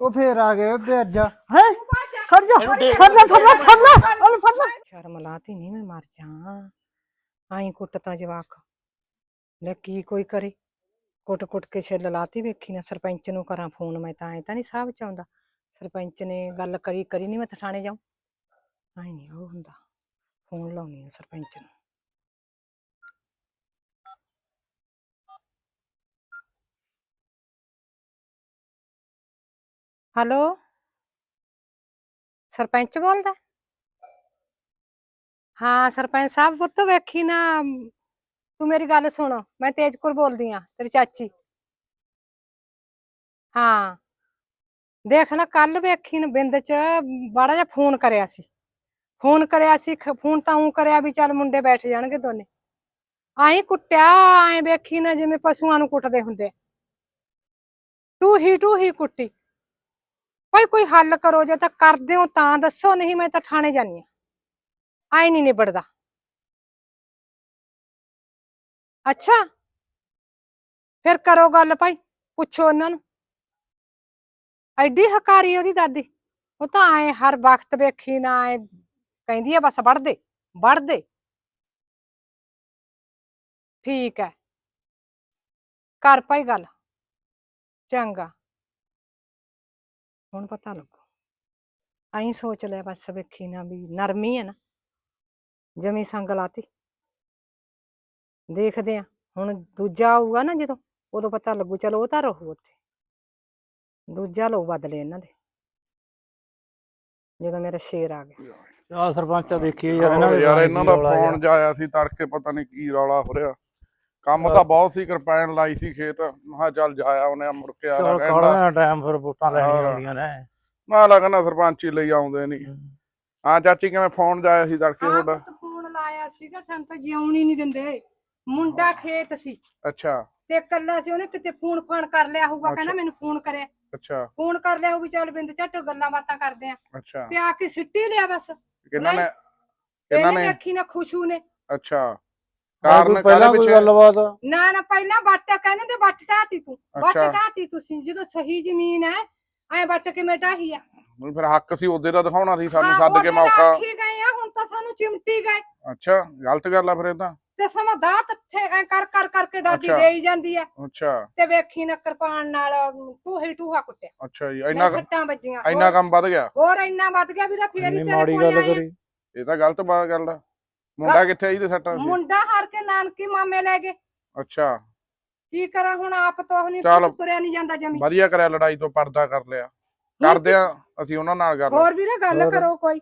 ਉਹ ਫੇਰ ਆ ਗਏ ਬੇਬੇ ਅੱਜ। ਹੈ? ਖੜ ਜਾ। ਫੜ ਲੈ ਫੜ ਲੈ ਫੜ ਲੈ ਉਹਨੂੰ ਫੜ ਲੈ ਸ਼ਰਮ ਲਾਤੀ ਨਹੀਂ ਮੈਂ ਮਰ ਜਾ ਆਈ ਕੁੱਟ ਤਾਂ ਜਵਾਕ। ਲੈ ਕੀ ਕੋਈ ਕਰੇ? ਕੁੱਟ ਕੁੱਟ ਕੇ ਛਿੱਲ ਲਾਤੀ ਵੇਖੀ ਨਾ। ਸਰਪੰਚ ਨੂੰ ਕਰਾਂ ਫੋਨ ਮੈਂ ਤਾਂ ਐ ਤਾਂ ਨਹੀਂ ਸਾਹਬ ਚ ਆਉਂਦਾ ਸਰਪੰਚ ਨੇ ਗੱਲ ਕਰੀ ਕਰੀ ਨਹੀਂ ਮੈਂ ਥਾਣੇ ਜਾਉਂ ਆਈ ਨਹੀਂ ਉਹ ਹੁੰਦਾ। ਫੋਨ ਲਾਉਣੀ ਆ ਸਰਪੰਚ ਨੂੰ। ਹੈਲੋ? ਸਰਪੰਚ ਬੋਲਦਾ? ਹਾਂ, ਸਰਪੰਚ ਸਾਹਿਬ, ਪੁੱਤ ਵੇਖੀ ਨਾ, ਤੂੰ ਮੇਰੀ ਗੱਲ ਸੁਣ, ਮੈਂ ਤੇਜਪੁਰ ਬੋਲਦੀ ਆ ਤੇਰੀ ਚਾਚੀ। ਹਾਂ। ਦੇਖ ਨਾ ਕੱਲ ਵੇਖੀ ਨਾ, ਬਿੰਦ ਚ ਬੜਾ ਜਿਹਾ ਫੋਨ ਕਰਿਆ ਸੀ। ਫੋਨ ਕਰਿਆ ਸੀ ਫੋਨ ਤਾਂ ਉਹ ਕਰਿਆ ਵੀ ਚੱਲ ਮੁੰਡੇ ਬੈਠ ਜਾਣਗੇ ਦੋਨੇ। ਆਈ ਕੁੱਟਿਆ, ਆਏ ਵੇਖੀ ਨਾ, ਜਿਵੇਂ ਪਸ਼ੂਆਂ ਨੂੰ ਕੁੱਟਦੇ ਹੁੰਦੇ। ਟੂ ਹੀ ਟੂ ਹੀ ਕੁੱਟੀ। ਭਾਈ ਕੋਈ ਹੱਲ ਕਰੋ, ਜੇ ਤਾਂ ਕਰਦੇ ਹੋ ਤਾਂ ਦੱਸੋ, ਨਹੀਂ ਮੈਂ ਤਾਂ ਥਾਣੇ ਜਾਨੀ ਆ ਆਈ ਨਹੀਂ ਨਿਬੜਦਾ। ਅੱਛਾ। ਫਿਰ ਕਰੋ ਗੱਲ ਭਾਈ, ਪੁੱਛੋ ਉਹਨਾਂ ਨੂੰ। ਐਡੀ ਹਕਾਰੀ ਉਹਦੀ ਦਾਦੀ, ਉਹ ਤਾਂ ਆਏ ਹਰ ਵਕਤ ਵੇਖੀ ਨਾ ਆਏ ਕਹਿੰਦੀ ਆ, ਬਸ ਵੜ ਦੇ ਵੜ ਦੇ ਠੀਕ ਹੈ ਕਰ ਭਾਈ ਗੱਲ। ਚੰਗਾ। ਹੁਣ ਪਤਾ ਲੱਗੂ। ਐਂ ਸੋਚ ਲਿਆ ਬਸ ਵੇਖੀ ਨਾ ਵੀ ਨਰਮੀ ਹੈ ਨਾ। ਜਮੀ ਸੰਗ ਲਾਤੀ। ਦੇਖਦੇ ਆ ਹੁਣ ਦੂਜਾ ਆਊਗਾ ਨਾ ਜਦੋਂ ਉਦੋਂ ਪਤਾ ਲੱਗੂ ਚਲੋ ਉਹ ਤਾਂ ਰਹੂ ਉੱਥੇ। ਦੂਜਾ ਲਓ ਬਦਲੇ ਇਹਨਾਂ ਦੇ। ਜਦੋਂ ਮੇਰਾ ਸ਼ੇਰ ਆ ਗਿਆ। ਚਲ ਸਰਪੰਚ ਦੇਖੀਏ ਯਾਰ ਇਹਨਾਂ ਦੇ ਯਾਰ ਇਹਨਾਂ ਦਾ। ਫੋਨ ਜਾਇਆ ਸੀ ਤੜਕੇ ਪਤਾ ਨਹੀਂ ਕੀ ਰੌਲਾ ਹੋ ਰਿਹਾ। ਕੰਮ ਤਾਂ ਬਹੁਤ ਸੀ ਕਿਰਪਾਨ ਲਾਈ ਸੀ ਖੇਤ। ਮੈਂ ਕਿਹਾ ਚੱਲ ਜਾਇਆ ਉਹਨੇ ਮੁੜ ਕੇ ਆ ਚਲ ਕਹਿੰਦਾ ਟਾਈਮ ਫਿਰ ਵੋਟਾਂ ਲੈਣੀਆਂ। ਹੁੰਦੀਆਂ ਨੇ। ਮੈਂ ਲੱਗਣਾ ਸਰਪੰਚ ਹੀ ਲਈ ਆਉਂਦੇ ਨਹੀਂ ਹਾਂ। ਚਾਚੀ ਕਿਵੇਂ ਫੋਨ ਜਾਇਆ ਸੀ ਤੜਕੇ ਤੁਹਾਡਾ? ਫੋਨ ਲਾਇਆ ਸੀਗਾ ਸਾਨੂੰ ਤਾਂ ਜਿਉਣ ਹੀ ਨਹੀਂ ਦਿੰਦੇ। ਮੁੰਡਾ ਖੇਤ ਸੀ। ਅੱਛਾ। ਤੇ ਇਕੱਲਾ ਸੀ ਉਹਨੇ ਕਿਤੇ ਫੋਨ ਫਾਨ ਕਰ ਲਿਆ ਹੋਊਗਾ ਕਹਿੰਦਾ। ਮੈਨੂੰ ਫੋਨ ਕਰਿਆ। ਅੱਛਾ। ਫੋਨ ਕਰ ਲਿਆ ਹੋਊ ਵੀ ਚੱਲ ਬਿੰਦ ਝੱਟ ਗੱਲਾਂ ਬਾਤਾਂ ਕਰਦੇ ਆ। ਅੱਛਾ। ਤੇ ਆ ਕੇ ਸਿੱਟੀ ਲਿਆ ਬਸ। ਕਿਹਨਾਂ ਨੇ ਇਹਨੇ ਨੇ? ਦੇਖੀ ਨਾ ਖੁਸ਼ੂ ਨੇ। ਅੱਛਾ। ਕਾਰਨ ਕਾਰਨ ਪਹਿਲਾਂ ਕਾਹਦੇ ਕੋਈ ਪਿੱਛੇ? ਗੱਲਬਾਤ? ਨਾ ਨਾ ਪਹਿਲਾਂ ਵੱਟ ਕਹਿੰਦੇ ਤੇ ਵੱਟ ਢਾਤੀ ਤੂੰ। ਵੱਟ ਅੱਛਾ। ਢਾਤੀ ਤੁਸੀਂ ਜਦੋਂ ਸਹੀ ਜ਼ਮੀਨ ਹੈ ਐ ਵੱਟ ਕਿਵੇਂ ਢਾਹੀ ਆ। ਹੁਣ ਫਿਰ ਹੱਕ ਸੀ ਉਹਦੇ ਦਾ ਦਿਖਾਉਣਾ ਸੀ ਸਾਨੂੰ ਹਾਂ, ਸੱਦ ਕੇ ਉਹਦੇ ਨਾਲ ਮੌਕਾ ਆਖੀ ਗਏ ਆ ਹੁਣ ਤਾਂ ਸਾਨੂੰ ਚਿਮਟੀ ਗਏ। ਅੱਛਾ ਗਲਤ ਗੱਲ ਆ ਫਿਰ ਇਹ ਤਾਂ। ਤੇ ਸਮਾਂ ਦਾ ਤੱਥੇ ਐ ਕਰ ਕਰ ਕਰਕੇ ਦਾਦੀ ਅੱਛਾ। ਦੇਈ ਜਾਂਦੀ ਆ। ਅੱਛਾ। ਤੇ ਵੇਖੀ ਨਾ ਕਿਰਪਾਨ ਨਾਲ ਟੂਹੀ ਟੂਹਾ ਕੁੱਟਿਆ। ਅੱਛਾ ਜੀ ਇੰਨਾ ਇੰਨਾ ਸੱਟਾਂ ਵੱਜੀਆਂ। ਇੰਨਾ ਹੋਰ- ਕੰਮ ਵੱਧ ਗਿਆ। ਹੋਰ ਇੰਨਾ ਵੱਧ ਗਿਆ ਵੀਰਾ ਫੇਰ ਹੀ ਇੰਨੀ ਤੇਰੇ ਮਾੜੀ ਕੋਲ ਗੱਲ ਆਏ। ਆ। ਕਰੀ। ਇਹ ਤਾਂ ਗਲਤ ਬਾਤ ਗੱਲ ਆ। ਮੁੰਡਾ ਕਿੱਥੇ ਆ ਜੀ ਤੇ ਸੱਟਾਂ ਸੀ ਮੁੰਡਾ ਹਾਰ ਕੇ ਨਾਨਕੀ ਮਾਮੇ ਲੈ ਗਏ। ਅੱਛਾ। ਕੀ ਕਰਾਂ ਹੁਣ ਆਪ ਤੋਂ ਨਹੀਂ ਚੱਲ। ਤੁਰਿਆ ਨਹੀਂ ਜਾਂਦਾ ਜਮੀ। ਵਧੀਆ ਕਰਿਆ ਲੜਾਈ ਤੋਂ ਪਰਦਾ ਕਰ ਲਿਆ। ਕਰਦੇ ਆ ਅਸੀਂ ਉਹਨਾਂ ਨਾਲ ਗੱਲ। ਹੋਰ ਵੀਰੇ ਗੱਲ ਹੋਰ। ਕਰੋ ਕੋਈ।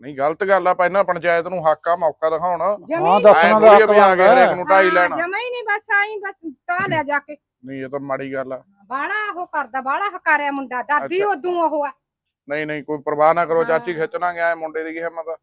ਨਹੀਂ ਗਲਤ ਗੱਲ ਆ ਪਹਿਲਾਂ ਪੰਚਾਇਤ ਨੂੰ ਹੱਕ ਆ ਮੌਕਾ ਦਿਖਾਉਣ। ਹਾਂ ਦੱਸਣਾ ਐਂ ਦਾ ਥੋੜ੍ਹੀ ਆ ਹੱਕ ਵੀ ਆ ਕੇ ਬਣਦਾ ਹਰੇਕ ਨੂੰ ਢਾਈ ਲੈਣਾ। ਜਮਾ ਹੀ ਨਹੀਂ ਬਸ ਆਈ ਬਸ ਟਾ ਲਿਆ ਜਾ ਕੇ। ਨਹੀਂ ਇਹ ਤਾਂ ਮਾੜੀ ਗੱਲ ਆ। ਬਾੜਾ ਉਹ ਕਰਦਾ ਬਾੜਾ ਹਕਾਰਿਆ ਮੁੰਡਾ ਦਾਦੀ ਅੱਛਾ। ਉਦੋਂ ਉਹ ਆ। ਨਹੀਂ ਨਹੀਂ ਕੋਈ ਪਰਵਾਹ ਨਾ ਕਰੋ ਚਾਚੀ ਹਾਂ। ਖਿੱਚ ਲਾਂਗੇ ਐ ਮੁੰਡੇ ਦੀ ਕੀ ਹਿੰਮਤ ਆ।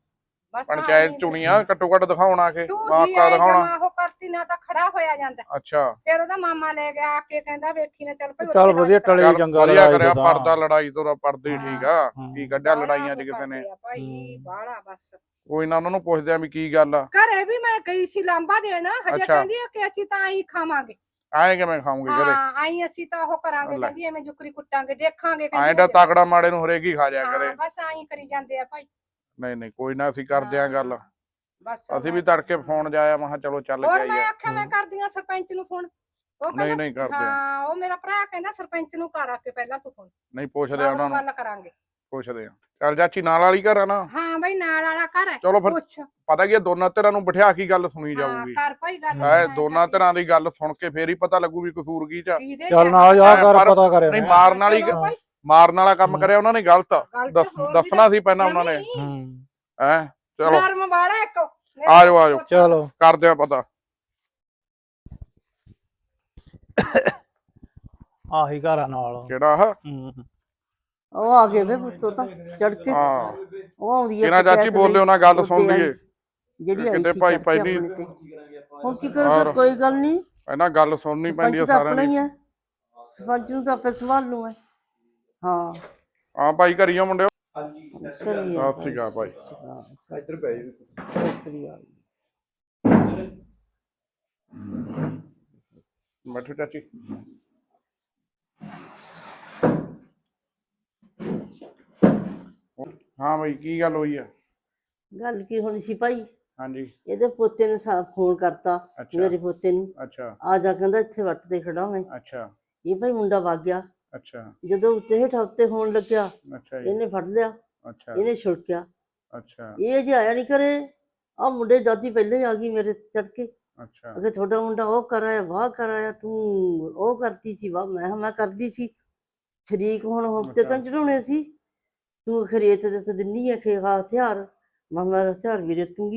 ਬਸ ਪੰਚਾਇਤ ਚੁਣੀ ਆ ਘੱਟੋ ਘੱਟ ਦਿਖਾਉਣ ਆ ਕੇ ਤੂੰ ਮੌਕਾ ਦਿਖਾਉਣਾ ਉਹ ਕਰਤੀ ਨਾ ਤਾਂ ਖੜਾ ਹੋਇਆ ਜਾਂਦਾ ਅੱਛਾ ਫਿਰ ਉਹਦਾ ਮਾਮਾ ਲੈ ਗਿਆ ਆ ਕੇ ਕਹਿੰਦਾ ਵੇਖੀ ਨਾ ਚੱਲ ਭਾਈ ਚੱਲ ਉੱਥੇ ਵਧੀਆ। ਟਲੇ ਚੱਲ ਚੰਗਾ ਵਧੀਆ ਲੜਾਈ ਕਰਿਆ ਤੋਂ ਪਰਦਾ ਤਾਂ। ਲੜਾਈ ਤੋਂ ਤਾਂ ਪਰਦੇ ਹੀ ਠੀਕ ਆ। ਕੀ ਕੱਢਿਆ ਬਾਹਲਾ ਲੜਾਈਆਂ 'ਚ ਉਹ ਕਿਸੇ ਨੇ ਕਰਦੇ ਆ ਭਾਈ ਹੂੰ। ਬਾੜਾ ਬਸ ਕੋਈ ਨਾ ਉਹਨਾਂ ਨੂੰ ਪੁੱਛਦੇ ਆ ਵੀ ਕੀ ਗੱਲ ਆ ਘਰੇ ਵੀ ਮੈਂ ਗਈ ਸੀ ਲਾਂਬਾ ਦੇਣ ਹਜੇ ਅੱਛਾ। ਕਹਿੰਦੀ ਆ ਕਿ ਅਸੀਂ ਤਾਂ ਆਈ ਖਾਵਾਂਗੇ ਐਂ ਕਿਵੇਂ ਖਾਉਂਗੇ ਘਰੇ ਹਾਂ ਆਈ ਅਸੀਂ ਤਾਂ ਉਹ ਕਰਾਂਗੇ ਲੈ। ਕਹਿੰਦੀ ਐਵੇਂ ਜੁਕਰੀ ਕੁੱਟਾਂਗੇ ਦੇਖਾਂਗੇ ਐਂ ਕਹਿੰਦੀ ਦਾ ਹਜੇ। ਤਕੜਾ ਮਾੜੇ ਨੂੰ ਹਰੇਕ ਹੀ ਖਾ ਜਾ ਕਰੇ ਹਾਂ ਬਸ ਆਈ ਕਰੀ ਜਾਂਦੇ ਆ ਭਾਈ ਨਹੀਂ ਨਹੀਂ ਕੋਈ ਨਾ ਅਸੀਂ ਕਰਦੇ ਆ ਗੱਲ। ਬਸ ਅਸੀਂ ਵੀ ਤੜਕੇ ਫੋਨ ਜਾਇਆ ਮੈਂ ਕਿਹਾ ਚਲੋ ਚੱਲ ਕੇ ਹੋਰ ਮੈਂ ਆਈਏ ਆਖਿਆ ਮੈਂ ਕਰਦੀ ਆ ਸਰਪੰਚ ਨੂੰ ਫੋਨ। ਉਹ ਨਹੀਂ ਕਹਿੰਦਾ ਨਹੀਂ ਕਰਦੇ। ਹਾਂ ਉਹ ਮੇਰਾ ਭਰਾ ਕਹਿੰਦਾ ਸਰਪੰਚ ਨੂੰ ਕਰ ਆ ਕੇ ਪਹਿਲਾਂ ਤੂੰ ਫੋਨ। ਨਹੀਂ ਪੁੱਛਦੇ ਆ ਉਹਨਾਂ ਨੂੰ। ਗੱਲ ਕਰਾਂਗੇ। ਪੁੱਛਦੇ ਆ। ਚੱਲ ਚਾਚੀ ਨਾਲ ਵਾਲੀ ਘਰ ਆ ਨਾ? ਹਾਂ ਬਈ ਨਾਲ ਵਾਲਾ ਘਰ ਹੈ। ਚਲੋ ਫਿਰ ਪੁੱਛ। ਪਤਾ ਕੀ ਆ, ਦੋਨਾਂ ਧਿਰਾਂ ਨੂੰ ਬਿਠਾ ਕੇ ਗੱਲ ਸੁਣੀ ਹਾਂ ਜਾਊਗੀ। ਕਰ ਭਾਈ ਗੱਲ ਐ ਮੈਂ ਦੋਨਾਂ ਧਿਰਾਂ ਦੀ ਗੱਲ ਸੁਣ ਕੇ ਫੇਰ ਹੀ ਪਤਾ ਲੱਗੂ ਵੀ ਕਸੂਰ ਕੀ ਚ ਆ। ਚੱਲ ਨਾਲ ਜਾ ਕਰ ਪਤਾ ਕਰਿਆ। ਨਹੀਂ। ਮਾਰਨ ਵਾਲੀ ਚਲੋ ਭਾਈ, ਮਾਰਨ ਵਾਲਾ ਕੰਮ। ਕਰਿਆ ਉਹਨਾਂ ਨੇ ਗਲਤ। ਦੱਸਣਾ ਸੀ ਪਹਿਲਾਂ ਉਹਨਾਂ ਨੇ। ਹੂੰ। ਹੈ? ਚਲੋ। ਨਰਮ ਵਾਲਾ ਇੱਕ। ਆ ਜਾਓ, ਆ ਜਾਓ। ਚਲੋ। ਕਰਦੇ ਆ ਪਤਾ। ਆਹੀ ਘਰ ਨਾਲ। ਕਿਹੜਾ ਆ ਹੂੰ। ਉਹ ਆ ਗਏ ਵੇ ਪੁੱਤੋ ਤਾਂ ਚੜ ਕੇ। ਉਹ ਆਉਂਦੀ ਹੈ ਕਿਹਨਾਂ ਚਾਚੀ ਬੋਲਿਓ ਨਾ ਗੱਲ ਸੁਣ ਲਈਏ। ਜਿਹੜੀ ਆਈ ਕਿਤੇ ਭਾਈ ਭਾਈ ਤੇ। ਹੁਣ ਕੀ ਕਰਾਂ ਕੋਈ ਗੱਲ ਨਹੀਂ। ਇਹਨਾਂ ਗੱਲ ਸੁਣਨੀ ਪੈਂਦੀ ਆ ਸਾਰਿਆਂ ਦੀ। ਸਰਪੰਚ ਨੂੰ ਤਾਂ ਆਪੇ ਸੰਭਾਲ ਮੈਂ ਹਾਂ। ਭਾਈ ਘਰੀ ਹੋ ਮੁੰਡਿਓ? ਹਾਂਜੀ ਸਤਿ ਭਾਈ। ਮੱਠੂ ਚਾਚੀ। ਹਾਂ ਭਾਈ ਕੀ ਗੱਲ ਹੋਈ ਆ? ਗੱਲ ਕੀ ਹੋਣੀ ਸੀ ਭਾਈ? ਹਾਂਜੀ। ਇਹਦੇ ਪੋਤੇ ਨੇ ਸਾ- ਫੋਨ ਕਰਤਾ ਮੇਰੇ ਪੋਤੇ ਨੂੰ। ਅੱਛਾ। ਆ ਜਾ ਕਹਿੰਦਾ ਇੱਥੇ ਵੱਟ ਤੇ ਖੜਾ ਹੋਵੇਂ। ਅੱਛਾ। ਇਹ ਭਾਈ ਮੁੰਡਾ ਵਗ ਗਿਆ। ਅੱਛਾ। ਜਦੋਂ ਉੱਤੇ ਹੇਠ ਉੱਤੇ ਹੋਣ ਲੱਗਿਆ ਅੱਛਾ ਜੀ। ਇਹਨੇ ਫੜ ਲਿਆ ਅੱਛਾ। ਇਹਨੇ ਛੁੜਕਿਆ ਅੱਛਾ। ਇਹ ਜੇ ਆਇਆ ਨਹੀਂ ਕਰੇ ਆ ਮੁੰਡੇ ਦਾਦੀ ਪਹਿਲੇ ਆ ਗਈ ਮੇਰੇ ਚੜ ਕੇ ਅੱਛਾ। ਅਗੇ ਤੁਹਾਡਾ ਮੁੰਡਾ ਉਹ ਕਰਾਇਆ ਵਾਹ ਕਰਾਇਆ ਤੂੰ ਉਹ ਕਰਦੀ ਸੀ ਵਾਹ ਮੈਂ ਮੈਂ ਕਰਦੀ ਸੀ। ਸ਼ਰੀਕ ਹੁਣ ਹੁਣ ਤੇ। ਚੜਾਉਣੇ ਸੀ। ਤੂੰ ਖਰੀਦ ਤੇ ਤੇ ਦਿੰਨੀ ਹੈ ਕਿ ਹਾਂ ਹਥਿਆਰ। ਮੈਂ ਮੈਂ ਹਥਿਆਰ ਵੀ ਕਰੋ।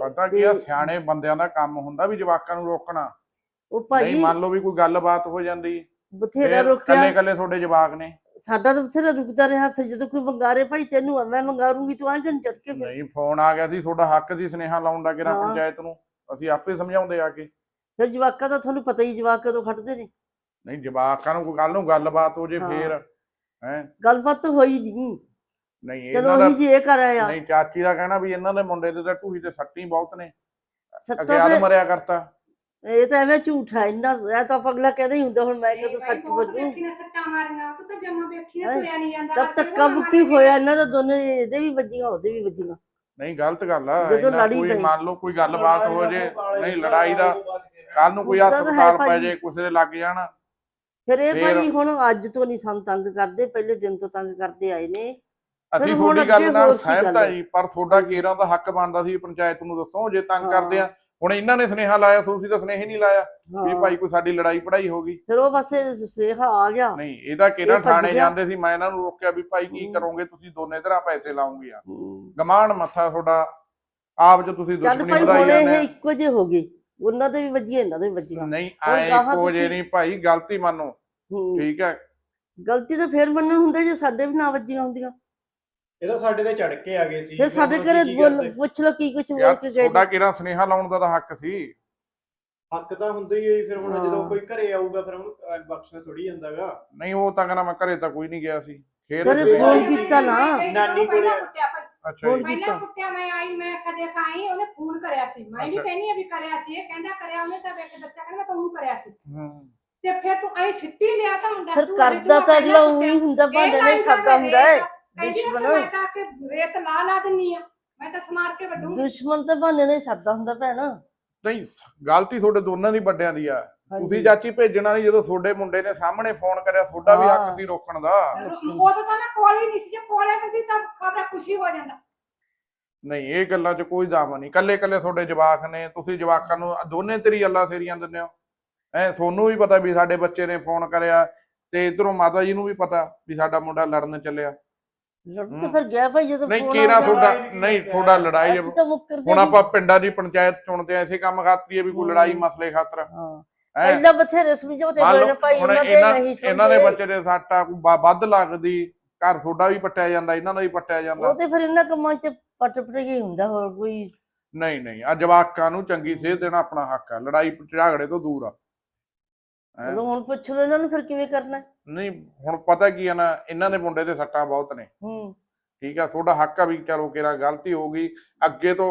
ਪਤਾ ਕੀ ਆ ਸਿਆਣੇ ਬੰਦਿਆਂ ਦਾ ਕੰਮ ਹੁੰਦਾ ਵੀ ਜਵਾਕਾਂ ਨੂੰ ਰੋਕਣਾ। ਉਹ ਨਹੀਂ ਮੰਨ ਲਓ ਵੀ ਕੋਈ ਗੱਲਬਾਤ ਹੋ ਜਾਂਦੀ। ਬਥੇਰਾ ਕੱਲੇ ਰੋਕਿਆ। ਕੱਲੇ ਤੁਹਾਡੇ ਜਵਾਕ ਨੇ। ਸਾਡਾ ਤਾਂ ਬਥੇਰਾ ਰੁਕਦਾ ਰਿਹਾ ਫਿਰ ਜਦੋਂ ਕੋਈ ਮੰਗਾਰੇ ਭਾਈ ਤੈਨੂੰ ਆ, ਮੈਂ ਮੰਗਾਰੂੰਗੀ ਤੂੰ ਆਂ ਜਨ ਚੜ ਕੇ ਫਿਰ। ਨਹੀਂ ਫੋਨ ਆ ਗਿਆ ਸੀ ਤੁਹਾਡਾ ਹੱਕ ਸੀ ਸੁਨੇਹਾ ਲਾਉਣ ਦਾ ਹਾਂ। ਪੰਚਾਇਤ ਨੂੰ। ਅਸੀਂ ਆਪੇ ਸਮਝਾਉਂਦੇ ਆ ਕੇ। ਫਿਰ ਜਵਾਕਾਂ ਦਾ ਤੁਹਾਨੂੰ ਪਤਾ ਹੀ ਜਵਾਕ ਕਦੋਂ ਖੜਦੇ ਨੇ। ਨਹੀਂ ਜਵਾਕਾਂ ਨੂੰ ਕੋਈ ਗੱਲ ਨੂੰ ਗੱਲਬਾਤ ਹੋ ਜੇ ਹਾਂ। ਫੇਰ ਹੈ। ਗੱਲਬਾਤ ਤਾਂ ਹੋਈ ਨਹੀਂ ਨਹੀਂ ਚਲੋ ਇਹਨਾਂ ਦਾ ਉਹੀ ਜੀ ਇਹ ਕਰ ਆਇਆ ਨਹੀਂ ਚਾਚੀ ਦਾ ਕਹਿਣਾ ਵੀ ਇਹਨਾਂ ਦੇ ਮੁੰਡੇ ਦੇ ਤਾਂ ਢੂਹੀ ਤੇ ਸੱਟੀ ਬਹੁਤ ਨੇ। ਸੱਟਾਂ ਅਗਿਆਨ ਤੇ ਮਰਿਆ ਕਰਤਾ। ਇਹ ਤਾਂ ਐਵੇਂ ਝੂਠ ਹੈ ਇੰਨਾ ਇਹ ਤਾਂ ਪਗਲਾ ਕਹਿੰਦਾ ਹੀ ਹੁੰਦਾ ਹੁਣ ਮੈਂ ਕਦੋਂ ਸੱਚ ਬੋਲੂੰ ਵੇਖੀ ਨੇ ਸੱਟਾਂ ਮਾਰੀਆਂ ਤੂੰ ਤਾਂ ਜੰਮਾ ਵੇਖੀ ਨੇ? ਤੁਰਿਆ ਨਹੀਂ ਜਾਂਦਾ ਤਬ ਤੱਕ ਕਬ ਕੀ ਹੋਇਆ? ਇਹਨਾਂ ਦਾ ਦੋਨੇ ਇਹਦੇ ਵੀ ਵੱਜੀਆਂ ਉਹਦੇ ਵੀ ਵੱਜੀਆਂ। ਨਹੀਂ ਗਲਤ ਗੱਲ ਆ ਜਦੋਂ ਲੜੀ ਕੋਈ ਪਈ। ਮੰਨ ਲਓ ਕੋਈ ਗੱਲਬਾਤ ਹੋ ਜੇ ਨਹੀਂ ਲੜਾਈ ਦਾ ਕੱਲ ਨੂੰ ਕੋਈ ਮੁੱਦਾ ਤਾਂ ਹੈ ਹਸਪਤਾਲ ਪੈ ਭਾਈ। ਜੇ ਕਿਸੇ ਦੇ ਲੱਗ ਜਾਣ। ਫਿਰ ਇਹ ਫਿਰ- ਭਾਈ ਹੁਣ ਅੱਜ ਤੋਂ ਨਹੀਂ ਸਾਨੂੰ ਤੰਗ ਕਰਦੇ ਪਹਿਲੇ ਦਿਨ ਤੋਂ ਤੰਗ ਕਰਦੇ ਆਏ ਨੇ। ਅਸੀਂ ਤੁਹਾਡੀ ਗੱਲ ਨਾਲ ਸਹਿਮਤ ਆ। ਜੀ ਪਰ ਤੁਹਾਡਾ ਕੇਰਾਂ ਦਾ ਹੱਕ ਬਣਦਾ ਸੀ ਪੰਚਾਇਤ ਨੂੰ ਦੱਸੋ ਜੇ ਤੰਗ। ਕਰਦੇ ਆ ਹੁਣ ਇਹਨਾਂ ਨੇ ਸੁਨੇਹਾ ਲਾਇਆ ਤੁਸੀਂ ਤਾਂ ਸੁਨੇਹਾ ਨਹੀਂ ਲਾਇਆ ਵੀ। ਭਾਈ ਕੋਈ ਸਾਡੀ ਲੜਾਈ ਪੜਾਈ ਹੋ ਗਈ ਫਿਰ ਉਹ ਪਾਸੇ ਸੇਹਾ ਆ ਗਿਆ ਨਹੀਂ ਇਹਦਾ ਕਿਹੜਾ ਥਾਣੇ। ਜਾਂਦੇ ਸੀ ਮੈਂ ਇਹਨਾਂ ਨੂੰ ਰੋਕਿਆ ਵੀ ਭਾਈ ਕੀ। ਕਰੋਗੇ ਤੁਸੀਂ ਦੋਨੇ ਤਰ੍ਹਾਂ ਪੈਸੇ ਲਾਉਂਗੇ ਹੂੰ। ਗਮਾਨ ਮੱਥਾ ਤੁਹਾਡਾ ਆਪ ਜੋ ਤੁਸੀਂ ਦੁਸ਼ਮਣੀ ਵਧਾਈ ਜਾਂਦੇ ਇਹ ਆ। ਇੱਕੋ ਜਿਹੇ ਹੋ ਗਏ ਉਹਨਾਂ ਦੇ ਵੀ ਵੱਜੀਆਂ ਇਹਨਾਂ ਦੇ ਵੀ ਨਹੀਂ ਆਏ ਗਾਹਾਂ ਕੋ ਜੇ ਨਹੀਂ ਭਾਈ ਗਲਤੀ ਮੰਨੋ। ਠੀਕ ਹੈ ਗਲਤੀ ਤਾਂ ਫੇਰ ਮੰਨਣ ਹੁੰਦੇ ਜੇ ਸਾਡੇ ਵੀ ਨਾ ਵੱਜੀਆਂ ਹੁੰਦੀਆਂ ਇਹ ਤਾਂ ਸਾਡੇ ਤੇ ਚੜ ਕੇ ਆ ਗਏ ਸੀ ਫਿਰ ਸਾਡੇ ਘਰੇ ਅਸੀਂ ਕੀ ਬੋਲ ਕਰਦੇ? ਪੁੱਛ ਲਓ ਕੀ ਕੁਝ ਯਾਰ ਬੋਲ ਕੇ ਗਏ ਤੁਹਾਡਾ ਕਿਹੜਾ ਸੁਨੇਹਾ ਲਾਉਣ ਦਾ ਤਾਂ ਹੱਕ ਸੀ ਹੱਕ ਤਾਂ ਹੁੰਦਾ ਹੀ ਹੈ ਜੀ, ਫਿਰ ਹੁਣ ਹਾਂ। ਜਦੋਂ ਕੋਈ ਘਰੇ ਆਊਗਾ ਫਿਰ ਉਹਨੂੰ ਅਹ, ਬਖਸ਼ਣਾ ਥੋੜੀ ਜਾਂਦਾਗਾ ਨਹੀਂ ਉਹ ਤਾਂ ਕਹਿੰਦਾ ਮੈਂ ਘਰੇ ਤਾਂ ਕੋਈ ਨਹੀਂ ਗਿਆ ਸੀ ਖੇਤ ਘਰੇ। ਫੋਨ ਕੀਤਾ ਨਾ। ਨਾਨੀ ਕੋਲੇ- ਕੁੱਟਿਆ ਭਾਈ ਅੱਛਾ ਜੀ ਫੋਨ ਪਹਿਲਾਂ ਕੀਤਾ। ਕੁੱਟਿਆ ਮੈਂ ਆਈ ਮੈਂ ਕਦੇ ਕਾਈ ਉਹਨੇ ਫੋਨ ਕਰਿਆ ਸੀ ਮੈਂ ਨਹੀਂ ਅੱਛਾ। ਕਹਿੰਦੀ ਆ ਵੀ ਕਰਿਆ ਸੀ ਇਹ ਕਹਿੰਦਾ ਕਰਿਆ ਉਹਨੇ ਤਾਂ ਵੇਖ ਕੇ ਦੱਸਿਆ ਕਹਿੰਦਾ ਮੈਂ ਤਾਂ ਉਹ ਕਰਿਆ ਸੀ ਹੂੰ। ਤੇ ਫਿਰ ਤੂੰ ਐ ਸਿੱਟੀ ਲਿਆ ਤਾਂ ਫਿਰ ਤੂੰ ਕਰਦਾ ਤਾਂ ਅਗਲਾ ਉਹੀ ਹੁੰਦਾ ਭਾਂਡੇ ਨੇ ਸਾਦਾ ਹੁੰਦਾ ਹੈ ਦੁਸ਼ਮਣ ਮੈਂ ਤਾਂ ਕਿ ਰੇਤ ਲਾ ਲਾ ਦਿੰਨੀ ਆ। ਮੈਂ ਤਾਂ ਸਮਾਰ ਕੇ ਵੱਡੂੰਗੀ ਦੁਸ਼ਮਣ ਤਾਂ ਭਾਂਡੇ ਨੇ ਸਾਦਾ ਹੁੰਦਾ ਭੈਣ। ਨਹੀਂ ਗਲਤੀ ਤੁਹਾਡੇ ਦੋਨਾਂ ਦੀ ਵੱਡਿਆਂ ਦੀ ਆ। ਤੁਸੀਂ ਚਾਚੀ ਭੇਜਣਾ ਨਹੀਂ ਜਦੋਂ ਤੁਹਾਡੇ ਮੁੰਡੇ ਨੇ ਸਾਹਮਣੇ ਫੋਨ ਕਰਿਆ ਤੁਹਾਡਾ ਵੀ ਹਾਂ। ਹੱਕ ਸੀ ਰੋਕਣ ਦਾ। ਉਦੋਂ ਤਾਂ ਮੈਂ ਕੋਲ ਹੀ ਨਹੀਂ ਸੀ ਜੇ ਕੋਲੇ ਹੁੰਦੀ ਤਾਂ ਖਬਰ ਖੁਸ਼ੀ ਹੋ ਜਾਂਦਾ। ਨਹੀਂ ਇਹ ਗੱਲਾਂ 'ਚ ਕੋਈ ਦਾਵਾ ਨਹੀਂ। ਕੱਲੇ ਕੱਲੇ ਤੁਹਾਡੇ ਜਵਾਕ ਨੇ ਤੁਸੀਂ ਜਵਾਕਾਂ ਨੂੰ ਦੋਨੇ ਤੇਰੀ ਅੱਲਾ ਸੇਰੀਆਂ ਦਿੰਦੇ ਹੋ। ਐ ਤੁਹਾਨੂੰ ਵੀ ਪਤਾ ਵੀ ਸਾਡੇ ਬੱਚੇ ਨੇ ਫੋਨ ਕਰਿਆ ਤੇ ਇਧਰੋਂ ਮਾਤਾ ਜੀ ਨੂੰ ਵੀ ਪਤਾ ਵੀ ਸਾਡਾ ਮੁੰਡਾ ਲੜਨ ਚੱਲਿਆ। ਲੜ ਹੂੰ। ਤਾਂ ਫਿਰ ਗਿਆ ਭਾਈ ਜਦੋਂ ਨਹੀਂ ਕੀਰਾ। ਤੁਹਾਡਾ ਨਹੀਂ ਕੀ ਤੁਹਾਡਾ? ਲੜਾਈ ਅਸੀਂ ਤਾਂ ਮੁੱਕਰਦੇ ਹੁਣ। ਆਪਾਂ ਪਿੰਡਾਂ ਦੀ ਪੰਚਾਇਤ ਚੁਣਦੇ ਆ ਇਸੇ ਕੰਮ ਖਾਤਰ ਵੀ ਕੋਈ। ਲੜਾਈ ਮਸਲੇ ਖਾਤਰ ਹਾਂ ਪਹਿਲਾਂ ਬਥੇਰੇ ਹੋਏ ਲਓ ਨੇ ਭਾਈ ਇਹਨਾਂ ਦੇ ਨਹੀਂ ਇਹਨਾਂ ਦੇ। ਬੱਚੇ ਦੇ ਸੱਟਾ ਵੱਧ ਲੱਗਦੀ ਘਰ ਤੁਹਾਡਾ ਵੀ ਪੱਟਿਆ ਜਾਂਦਾ ਇਹਨਾਂ ਦਾ ਵੀ ਪੱਟਿਆ ਜਾਂਦਾ ਉਹ ਤੇ ਫਿਰ ਇਹਨਾਂ ਕੰਮਾਂ 'ਚ ਪਟ ਪਟ ਹੀ ਹੁੰਦਾ ਹੋਰ ਕੋਈ ਨਹੀਂ ਨਹੀਂ ਆ ਜਵਾਕਾਂ ਨੂੰ ਚੰਗੀ ਸੇਧ ਦੇਣਾ ਆਪਣਾ ਹੱਕ ਆ ਲੜਾਈ ਝਗੜੇ ਤੋਂ ਦੂਰ ਆ? ਚਲੋ ਹੁਣ ਪੁੱਛ ਲਓ ਇਹਨਾਂ ਨੂੰ ਫਿਰ ਕਿਵੇਂ ਕਰਨਾ ਹੈ? ਨਹੀਂ ਹੁਣ ਪਤਾ ਕੀ ਆ ਨਾ ਇਹਨਾਂ ਦੇ ਮੁੰਡੇ ਦੇ ਸੱਟਾਂ ਬਹੁਤ ਨੇ। ਹੂੰ। ਠੀਕ ਆ ਤੁਹਾਡਾ ਹੱਕ ਆ ਵੀ ਚਲੋ ਕਿਹੜਾ ਗਲਤੀ ਹੋ ਗਈ ਅੱਗੇ ਤੋਂ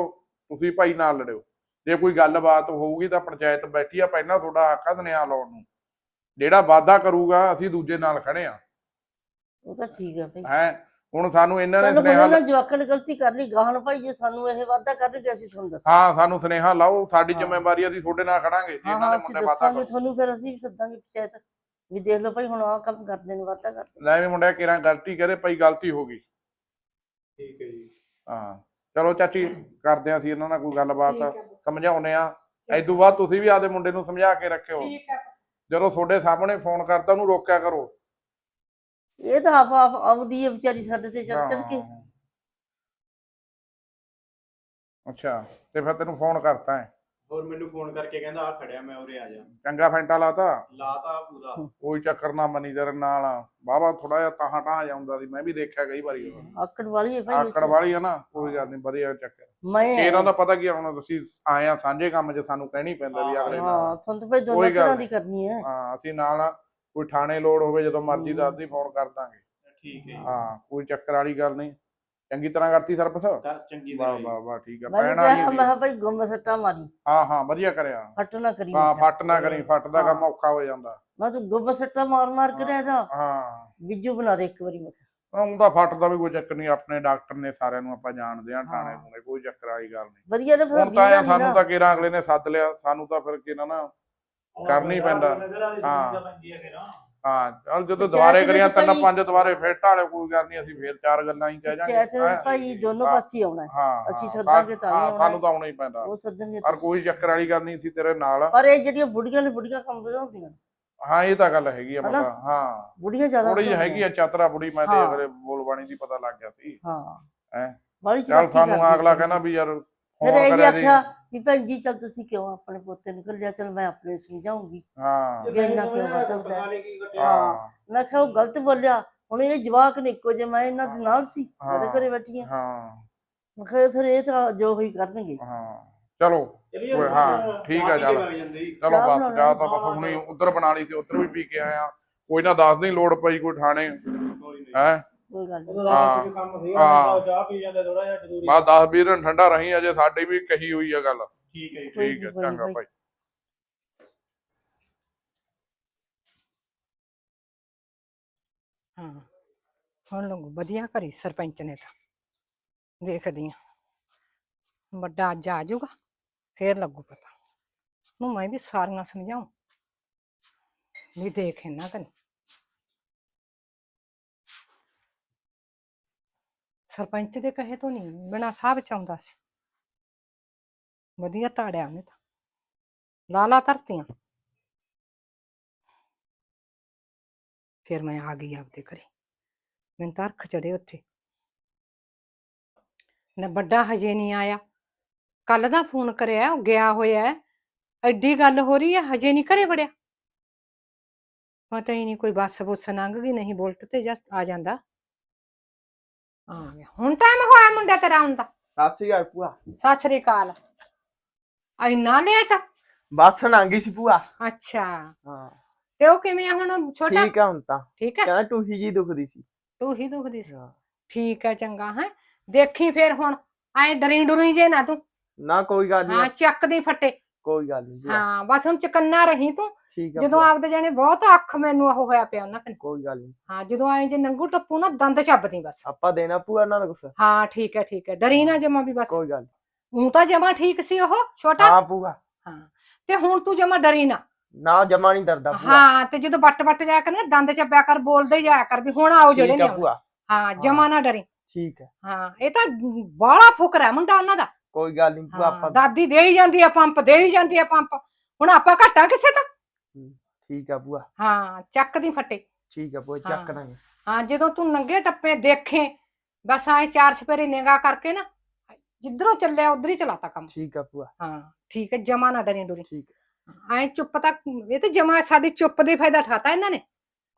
ਤੁਸੀਂ ਭਾਈ ਨਾਲ ਲੜਿਓ। ਜੇ ਕੋਈ ਗੱਲਬਾਤ ਹੋਊਗੀ ਤਾਂ ਪੰਚਾਇਤ ਬੈਠੀ ਆ ਪਹਿਲਾਂ ਤੁਹਾਡਾ ਹੱਕ ਆ ਸੁਨੇਹਾ ਲਾਉਣ ਨੂੰ। ਜਿਹੜਾ ਵਾਅਦਾ ਕਰੂਗਾ ਅਸੀਂ ਦੂਜੇ ਨਾਲ ਖੜੇ ਆ। ਉਹ ਤਾਂ ਠੀਕ ਹੈ ਭਾਈ। ਹੈ ਹੁਣ ਸਾਨੂੰ ਇਹਨਾਂ ਨੇ ਸੁਨੇਹਾ ਇਹਨਾਂ ਜਵਾਕਾਂ ਨੇ ਗਲਤੀ ਕਰ ਲਈ ਗਾਹਣ ਭਾਈ ਜੇ ਸਾਨੂੰ ਇਹ ਵਾਅਦਾ ਕਰਨਗੇ ਅਸੀਂ ਤੁਹਾਨੂੰ ਦੱਸਾਂ ਹਾਂ ਸਾਨੂੰ ਸੁਨੇਹਾ ਲਾਓ ਸਾਡੀ। ਜ਼ਿੰਮੇਵਾਰੀ ਆ, ਅਸੀਂ ਤੁਹਾਡੇ ਨਾਲ ਖੜਾਂਗੇ ਜੇ ਹਾਂ ਇਹਨਾਂ ਹਾਂ ਅਸੀਂ ਮੁੰਡੇ ਵਾਅਦਾ ਦੱਸਾਂਗੇ ਕਰੋ ਤੁਹਾਨੂੰ ਫਿਰ ਅਸੀਂ ਵੀ ਸੱਦਾਂਗੇ ਪੰਚਾਇਤ। ਵੀ ਦੇਖ ਲਓ ਭਾਈ ਹੁਣ ਆਹ ਕੰਮ ਕਰਦੇ ਨੇ ਵਾਅਦਾ ਕਰਦੇ ਲੈ ਵੀ ਮੁੰਡਿਆ ਕਿਰਾਂ ਗਲਤੀ ਕਰੇ ਭਾਈ ਗਲਤੀ ਹੋ ਗਈ। ਠੀਕ ਹੈ ਜੀ। ਹਾਂ ਚਲੋ ਚਾਚੀ ਕਰਦੇ ਆ ਅਸੀਂ ਇਹਨਾਂ ਨਾਲ ਕੋਈ ਗੱਲਬਾਤ ਸਮਝਾਉਨੇ ਆ ਐਦੋਂ ਬਾਅਦ ਤੁਸੀਂ ਵੀ ਆਦੇ ਮੁੰਡੇ ਨੂੰ ਸਮਝਾ ਕੇ ਰੱਖਿਓ। ਠੀਕ ਹੈ। ਜਦੋਂ ਤੁਹਾਡੇ ਸਾਹਮਣੇ ਫੋਨ ਕਰਤਾ ਉਹਨੂੰ ਰੋਕਿਆ ਕਰੋ। ਇਹ ਤਾਂ ਆਪ ਆਪ ਆਉਂਦੀ ਹੈ ਵਿਚਾਰੀ ਸਾਡੇ ਤੇ ਚੜ ਚੜ ਕੇ। ਹਾਂ। ਅੱਛਾ ਤੇ ਫਿਰ ਤੈਨੂੰ ਫੋਨ ਕਰਤਾ ਹੈ? ਹੋਰ ਮੈਨੂੰ ਫੋਨ ਕਰਕੇ ਕਹਿੰਦਾ ਆ ਖੜਿਆ ਮੈਂ ਉਰੇ ਆ ਜਾ। ਚੰਗਾ ਫੈਂਟਾ ਲਾਤਾ? ਲਾਤਾ ਪੂਰਾ। ਕੋਈ ਚੱਕਰ ਨਾ ਮਨੀ ਤੇਰੇ ਨਾਲ ਬਾਬਾ ਥੋੜਾ ਜਿਹਾ ਤਾਹਾਂ ਟਾਂ ਜਾਂਦਾ ਸੀ ਮੈਂ ਵੀ ਦੇਖਿਆ ਕਈ ਵਾਰੀ। ਆਕੜ ਵਾਲੀ ਹੈ ਭਾਈ। ਆਕੜ ਵਾਲੀ ਆ ਨਾ ਕੋਈ ਗੱਲ ਨਹੀਂ ਵਧੀਆ ਚੱਕਰ। ਮੈਂ ਇਹਨਾਂ ਦਾ ਪਤਾ ਕੀ ਹੁਣ ਤੁਸੀਂ ਆਏ ਆ ਸਾਂਝੇ ਕੰਮ 'ਚ ਸਾਨੂੰ ਕਹਿਣੀ ਪੈਂਦਾ ਵੀ ਅਗਲੇ ਨਾਲ। ਹਾਂ ਤੁਹਾਨੂੰ ਤਾਂ ਭਾਈ ਦੋਨਾਂ ਤਰ੍ਹਾਂ। ਦੀ ਕਰਨੀ ਹੈ। ਹਾਂ ਅਸੀਂ ਨਾਲ ਆ, ਕੋਈ ਥਾਣੇ ਲੋੜ ਹੋਵੇ ਜਦੋਂ ਮਰਜ਼ੀ ਹੂੰ। ਦੱਸਦੀ ਫੋਨ ਕਰ ਦਾਂਗੇ ਠੀਕ ਹੈ ਹਾਂ ਕੋਈ ਚੱਕਰ ਵਾਲੀ ਗੱਲ ਨਹੀਂ ਚੰਗੀ ਤਰ੍ਹਾਂ ਕਰਤੀ ਸਰਪਸ ਚੰਗੀ ਵਾਹ ਤਰ੍ਹਾਂ। ਵਾਹ ਵਾਹ ਠੀਕ ਆ ਪੈਣ ਵਾਲੀ ਮੈਂ। ਕਿਹਾ ਭਾਈ ਗੁੰਮ ਸੱਟਾ ਮਾਰੀ ਹਾਂ ਹਾਂ ਵਧੀਆ ਕਰਿਆ ਫੱਟ ਨਾ ਕਰੀ ਹਾਂ ਫੱਟ ਨਾ ਕਰੀ ਫੱਟ ਦਾ ਕੰਮ ਹਾਂ। ਔਖਾ ਹੋ ਜਾਂਦਾ ਮੈਂ ਤੂੰ ਗੁੰਮ ਸੱਟਾ ਮਾਰ ਮਾਰ ਕੇ ਰਹਿ ਜਾ ਹਾਂ ਬਿੱਜੂ ਬਣਾ ਦੇ ਇੱਕ ਵਾਰੀ ਮੈਂ। ਉਹਦਾ ਫੱਟ ਦਾ ਵੀ ਕੋਈ ਚੱਕਰ ਨਹੀਂ ਆਪਣੇ ਡਾਕਟਰ ਨੇ ਸਾਰਿਆਂ ਨੂੰ ਆਪਾਂ ਜਾਣਦੇ ਆ ਥਾਣੇ ਹਾਂ। ਨੂੰ ਕੋਈ ਚੱਕਰ ਵਾਲੀ ਗੱਲ ਨਹੀਂ ਵਧੀਆ ਨੇ ਫਿਰ ਤਾਂ ਸਾਨੂੰ। ਤਾਂ ਕਿਹੜਾ ਅਗਲੇ ਨੇ ਸੱਦ ਲਿਆ ਸਾਨੂੰ ਤਾਂ ਫਿਰ ਕਿਹਨਾਂ ਨਾ ਕਰਨੀ ਪੈਂਦਾ। ਹਾਂ। ਹਾਂ ਚੱਲ ਜਦੋਂ ਦੁਬਾਰੇ ਕਰੀਆਂ ਤਿੰਨ ਪੰਜ ਦੁਬਾਰੇ ਫੇਰ ਢਾਲੇ ਕੋਈ ਗੱਲ ਨਹੀਂ ਅਸੀਂ ਫੇਰ ਚਾਰ ਗੱਲਾਂ ਹੀ ਕਹਿ ਜਾਾਂਗੇ ਪੰਚਾਇਤ ਭਾਈ ਦੋਨੋਂ ਹਾਂ। ਪਾਸੇ ਆਉਣਾ ਹੈ। ਅਸੀਂ ਸੱਦਾਂਗੇ ਤਾਂ ਹਾਂ, ਸਾਨੂੰ। ਤਾਂ ਆਉਣਾ ਹੀ ਪੈਂਦਾ ਉਹ ਸੱਦਣਗੇ ਪਰ ਕੋਈ ਚੱਕਰ ਵਾਲੀ ਗੱਲ ਨਹੀਂ ਸੀ ਤੇਰੇ ਨਾਲ ਪਰ ਇਹ ਜਿਹੜੀਆਂ ਬੁੜੀਆਂ ਨੇ ਬੁੜੀਆਂ ਕੰਮ ਵਧਾਉਂਦੀਆਂ। ਹਾਂ ਇਹ ਤਾਂ ਗੱਲ ਹੈਗੀ ਆ? ਪਤਾ ਹਾਂ ਬੁੜੀਆਂ ਜ਼ਿਆਦਾ ਥੋੜੀ ਜਿਹੀ ਹੈਗੀ ਆ ਚਾਤਰਾ ਬੁੜੀ ਮੈਂ ਤੇ। ਅਗਲੇ ਬੋਲਬਾਣੀ ਦੀ ਪਤਾ ਲੱਗ ਗਿਆ ਸੀ ਹਾਂ ਹੈਂ? ਚੱਲ ਸਾਨੂੰ ਅਗਲਾ। ਕਹਿੰਦਾ ਵੀ ਯਾਰ ਫਿਰ ਫੋਨ ਇਹ ਵੀ ਆਖਿਆ ਵੀ ਭੈਣ ਜੀ ਚੱਲ ਤੁਸੀਂ ਕਿਉਂ ਆਪਣੇ ਪੋਤੇ ਨੂੰ ਕੱਲਿਆ? ਚੱਲ ਮੈਂ ਆਪਣੇ ਸਮਝਾਉਂਗੀ। ਹਾਂ। ਵੀ ਇੰਨਾ ਕਿਉਂ ਵਧਾਉਂਦਾ ਹੈ? ਮੈਂ ਕਿਹਾ ਉਹ ਗਲਤ ਬੋਲਿਆ। ਹੁਣ ਇਹ ਜਵਾਕ ਨੇ ਇੱਕੋ ਜੇ ਮੈਂ ਇਹਨਾਂ ਦੇ ਨਾਲ ਸੀ ਮੇਰੇ ਹਾਂ। ਘਰੇ ਬੈਠੀ ਹਾਂ। ਹਾਂ ਮੈਂ ਕਿਹਾ ਫਿਰ ਇਹ ਤਾਂ ਜੋ ਹੀ ਕਰਨਗੇ। ਹਾਂ। ਚਲੋ। ਹਾਂ, ਠੀਕ ਆ ਚੱਲ। ਚਲੋ ਬਸ ਬਣਾ ਜਾ ਲਈ। ਤਾਂ ਬਸ ਹੁਣੀ ਉਧਰ ਬਣਾ ਲਈ ਸੀ ਉਧਰ ਵੀ ਪੀ ਕੇ ਆਇਆ। ਕੋਈ ਨਾ ਦੱਸ ਨਹੀਂ ਲੋੜ ਪਈ ਕੋਈ ਥਾਣੇ ਹੈ? ਕੋਈ ਗੱਲ ਨਹੀਂ। ਹਾਂ। ਕੰਮ ਸੀ ਹਾਂ। ਚਾਹ ਪੀ ਜਾਂਦੇ ਥੋੜਾ ਜਿਹਾ ਜ਼ਰੂਰੀ ਬਸ 10 20 ਦਿਨ ਠੰਡਾ ਰਹੀ ਅਜੇ ਸਾਡੀ ਵੀ ਕਹੀ ਹੋਈ ਆ ਗੱਲ। ਠੀਕ ਹੈ ਜੀ। ਕੋਈ ਠੀਕ ਹੈ ਨੀ, ਕੋਈ ਨੀ, ਚੰਗਾ ਕੋਈ ਭਾਈ। ਹਾਂ। ਹੁਣ ਲੱਗੂ ਵਧੀਆ ਕਰੀ ਸਰਪੰਚ ਨੇ ਤਾਂ। ਦੇਖਦੀ ਆ ਵੱਡਾ ਅੱਜ ਆ ਜਾਊਗਾ ਫੇਰ ਲੱਗੂ ਪਤਾ। ਨੂੰ ਮੈਂ ਵੀ ਸਾਰੀਆਂ ਸਮਝਾਉਂ ਵੀ ਦੇਖ ਇਹਨਾਂ ਕਨ ਸਰਪੰਚ ਦੇ ਕਹੇ ਤੋਂ ਨਹੀਂ, ਬਿਨਾ ਸਾਹ ਚਾਹੁੰਦਾ ਸੀ। ਵਧੀਆ ਤਾੜਿਆ ਉਹਨੇ ਤਾਂ। ਲਾਲਾ ਧਰਤੀਆਂ। ਫਿਰ ਮੈਂ ਆ ਗਈ ਆਪਦੇ ਘਰੇ। ਮੈਨੂੰ ਤਾਂ ਚੜੇ ਉੱਥੇ। ਨਾ ਵੱਡਾ ਹਜੇ ਨਹੀਂ ਆਇਆ। ਕੱਲ ਦਾ ਫੋਨ ਕਰਿਆ, ਉਹ ਗਿਆ ਹੋਇਆ ਐਡੀ ਗੱਲ ਹੋ ਰਹੀ ਹੈ, ਹਜੇ ਨਹੀਂ ਘਰੇ ਵੜਿਆ। ਪਤਾ ਹੀ ਨਹੀਂ ਕੋਈ ਬੱਸ ਬੁੱਸ ਲੰਘ ਗਈ, ਨਹੀਂ ਬੁਲਟ ਤੇ ਜਸ ਆ ਜਾਂਦਾ। ਆ ਗਿਆ ਹੁਣ ਟਾਈਮ ਹੋਇਆ ਮੁੰਡਾ ਤੇਰਾ ਆਉਣ ਦਾ। ਸਤਿ ਸ਼੍ਰੀ ਅਕਾਲ ਭੂਆ। ਸਤਿ ਸ੍ਰੀ ਅਕਾਲ। ਇੰਨਾ ਲੇਟ ਬੱਸ ਲੰਘ ਸੀ ਭੂਆ। ਅੱਛਾ। ਹਾਂ। ਤੇ ਉਹ ਕਿਵੇਂ ਆ ਹੁਣ ਛੋਟਾ? ਠੀਕ ਆ ਹੁਣ ਤਾਂ। ਠੀਕ ਹੈ ਕਹਿੰਦਾ ਟੂਹੀ ਜੀ ਦੁਖਦੀ ਸੀ। ਤੂੰ ਹੀ ਦੁਖਦੀ ਸੀ। ਠੀਕ ਹੈ ਚੰਗਾ ਹੈ। ਦੇਖੀ ਫੇਰ ਹੁਣ ਐ ਡਰੀ ਡੁਰੀ ਜੇ ਨਾ ਤੂੰ। ਨਾ ਕੋਈ ਗੱਲ ਹਾਂ ਨਹੀਂ ਚੱਕ ਦੀ ਫੱਟੇ। ਕੋਈ ਗੱਲ ਨਹੀਂ ਭੂਆ। ਹਾਂ ਬਸ ਹੁਣ ਚਕੰਨਾ ਰਹੀ ਤੂੰ। ਠੀਕ ਆ ਜਦੋਂ ਆਪਦੇ ਜਾਣੇ ਬਹੁਤ ਅੱਖ ਮੈਨੂੰ ਉਹ ਹੋਇਆ ਪਿਆ ਉਹਨਾਂ ਕਨ ਕੋਈ ਗੱਲ ਨਹੀਂ ਹਾਂ ਜਦੋਂ ਐ ਜੇ ਨੰਗੂ ਟੱਪੂ ਨਾ ਦੰਦ ਚੱਬਦੀ ਬਸ। ਆਪਾਂ ਦੇਣਾ ਭੂਆ ਉਹਨਾਂ ਦਾ ਕੁਛ? ਹਾਂ ਠੀਕ ਹੈ ਠੀਕ ਹੈ। ਡਰੀ ਨਾ ਜਮਾ ਵੀ ਬਸ। ਕੋਈ ਗੱਲ ਨੀ। ਹੂੰ ਤਾਂ ਜਮਾ ਠੀਕ ਸੀ ਉਹ ਛੋਟਾ? ਹਾਂ ਭੂਆ। ਹਾਂ। ਤੇ ਹੁਣ ਤੂੰ ਜਮਾ ਡਰੀ ਨਾ। ਨਾ ਜਮਾ ਨਹੀਂ ਡਰਦਾ ਭੂਆ। ਹਾਂ ਤੇ ਜਦੋਂ ਬੱਟ ਬੱਟ ਜਾਇਆ ਕਰ ਦੰਦ ਚੱਬਿਆ ਕਰ ਬੋਲਦੇ ਹੀ ਜਾਇਆ ਕਰ ਵੀ ਹੁਣ ਆਓ ਜਿਹੜੇ ਠੀਕ ਨੇ ਆ ਆਉਣਾ। ਭੂਆ। ਹਾਂ ਜਮਾ ਨਾ ਡਰੀ। ਠੀਕ ਹੈ। ਹਾਂ ਇਹ ਤਾਂ ਬਾਹਲਾ ਫੁਕਰਾ ਮੁੰਡਾ ਉਹਨਾਂ ਦਾ। ਕੋਈ ਗੱਲ ਨਹੀਂ ਭੂਆ ਹਾਂ, ਆਪਾਂ ਦਾਦੀ ਦੇ ਹੀ ਜਾਂਦੀ ਆ ਪੰਪ ਦੇ ਹੀ ਜਾਂਦੀ ਆ ਪੰਪ। ਹੁਣ ਆਪਾਂ ਘਾਟਾ ਕਿਸੇ ਤੋਂ? ਠੀਕ ਆ ਭੂਆ। ਹਾਂ ਚੱਕ ਦੀ ਫੱਟੇ। ਠੀਕ ਆ ਹਾਂ। ਚੱਕ ਦਾਂਗੇ। ਹਾਂ ਜਦੋਂ ਤੂੰ ਨੰਗੇ ਟੱਪੇ ਦੇਖੇ ਬਸ ਆਏ ਚਾਰ ਸਪੇਰੇ ਨਿਗਾਹ ਕਰਕੇ ਨਾ ਜਿੱਧਰੋਂ ਚੱਲਿਆ ਉਧਰ ਹੀ ਚਲਾਤਾ ਕੰਮ। ਠੀਕ ਆ ਭੂਆ। ਹਾਂ ਠੀਕ ਹੈ ਜਮਾ ਨਾ ਡਰੀ ਡੁਰੀ। ਠੀਕ ਐ ਚੁੱਪ ਤਾਂ ਇਹ ਤਾਂ ਜਮਾ ਸਾਡੀ ਚੁੱਪ ਦੇ ਫਾਇਦਾ ਠਾਤਾ ਇਹਨਾਂ ਨੇ।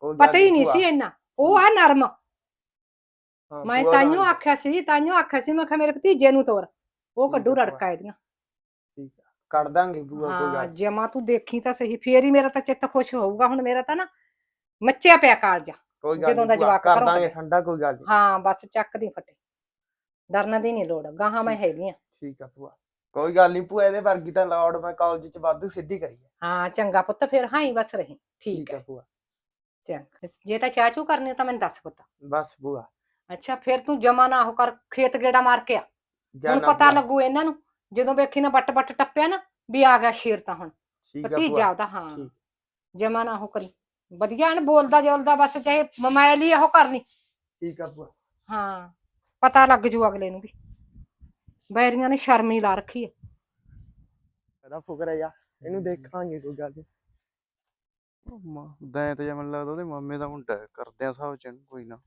ਕੋਈ ਗੱਲ ਪਤਾ ਹੀ ਨਹੀਂ ਭੂਆ। ਸੀ ਇੰਨਾ ਉਹ ਆ ਨਰਮ। ਹਾਂ, ਮੈਂ ਭੂਆ ਦਾ ਤਾਈਓ ਆਖਿਆ ਸੀ ਤਾਈਓ ਆਖਿਆ ਸੀ ਮੈਂ ਕਿਹਾ ਮੇਰੇ ਭਤੀਜੇ ਨੂੰ ਤੋਰ। ਉਹ ਆ ਕੱਢੂ ਭੂਆ। ਰੜਕਾ ਇਹਦੀਆਂ। ਆ ਕੱਢ ਦਾਂਗੇ ਭੂਆ ਕੋਈ ਹਾਂ ਗੱਲ ਜਮਾ ਤੂੰ ਦੇਖੀ ਤਾਂ ਸਹੀ ਫੇਰ ਹੀ ਮੇਰਾ ਤਾਂ ਚਿੱਤ ਖੁਸ਼ ਹੋਊਗਾ ਹੁਣ ਮੇਰਾ ਤਾਂ ਨਾ ਮੱਚਿਆ ਪਿਆ ਕਾਲਜਾ। ਕੋਈ ਗੱਲ ਜਦੋਂ ਨੀ ਦਾ ਭੂਆ, ਜਵਾਕ ਕਰ ਘਰੋਂ ਦਾਂਗੇ। ਠੰਡਾ ਕੋਈ ਗੱਲ ਹਾਂ ਬਸ ਚੱਕ ਦੀ ਫੱਟੇ। ਡਰਨ ਦੀ ਨਹੀਂ ਲੋੜ ਗਾਹਾਂ ਮੈਂ ਹੈਗੀ ਆ। ਠੀਕ ਆ ਭੂਆ। ਕੋਈ ਗੱਲ ਨਹੀਂ ਭੂਆ ਇਹਦੇ ਵਰਗੀ ਤਾਂ ਲੋੜ ਮੈਂ ਕਾਲਜ ਚ ਵਾਧੂ ਸਿੱਧੀ ਕਰੀ ਆ। ਹਾਂ ਚੰਗਾ ਪੁੱਤ ਫਿਰ ਹਾਂ ਹੀ ਬਸ ਰਹੀ। ਠੀਕ ਆ ਹੈ ਭੂਆ। ਚੰਗਾ। ਜੇ ਤਾਂ ਚਾਚੂ ਕਰਨੀ ਤਾਂ ਮੈਨੂੰ ਦੱਸ ਪੁੱਤ। ਬਸ ਭੂਆ। ਅੱਛਾ ਫਿਰ ਤੂੰ ਜਮਾ ਨਾ ਉਹ ਕਰ ਖੇਤ ਗੇੜਾ ਮਾਰ ਕੇ ਆ। ਹੁਣ ਪਤਾ ਭੂਆ। ਲੱਗੂ ਇਹਨਾਂ ਨੂੰ। ਜਦੋਂ ਵੇਖੀ ਨਾ ਬੱਟ ਬੱਟ ਟੱਪਿਆ ਨਾ ਵੀ ਆ ਗਿਆ ਸ਼ੇਰ ਤਾਂ ਹੁਣ ਠੀਕ ਆ ਭਤੀਜਾ ਉਹਦਾ ਹਾਂ। ਠੀਕ। ਜਮਾ ਨਾ ਉਹ ਕਰੀ। ਵਧੀਆ ਐਨ ਬੋਲਦਾ ਜੋਲਦਾ ਬਸ ਚਾਹੇ ਮੋਬਾਈਲ ਹੀ ਉਹ ਕਰਨੀ। ਠੀਕ ਆ ਭੂਆ। ਹਾਂ ਪਤਾ ਲੱਗ ਜੂ ਅਗਲੇ ਨੂੰ ਵੀ। ਬੈਰੀਆਂ ਨੇ ਸ਼ਰਮ ਹੀ ਲਾ ਰੱਖੀ ਹੈ ਇਹਦਾ ਫੁਕਰ ਹੈ ਜਾ ਇਹਨੂੰ ਦੇਖਾਂਗੇ ਕੋਈ ਗੱਲ ਨੀ। ਦੈਂ ਤੇ ਮੈਨੂੰ ਲੱਗਦਾ ਉਹਦੇ ਮਾਮੇ ਦਾ ਮੁੰਡਾ ਹੈ। ਕਰਦੇ ਆ ਹਿਸਾਬ ਚ ਇਹਨੂੰ ਕੋਈ ਨਾ।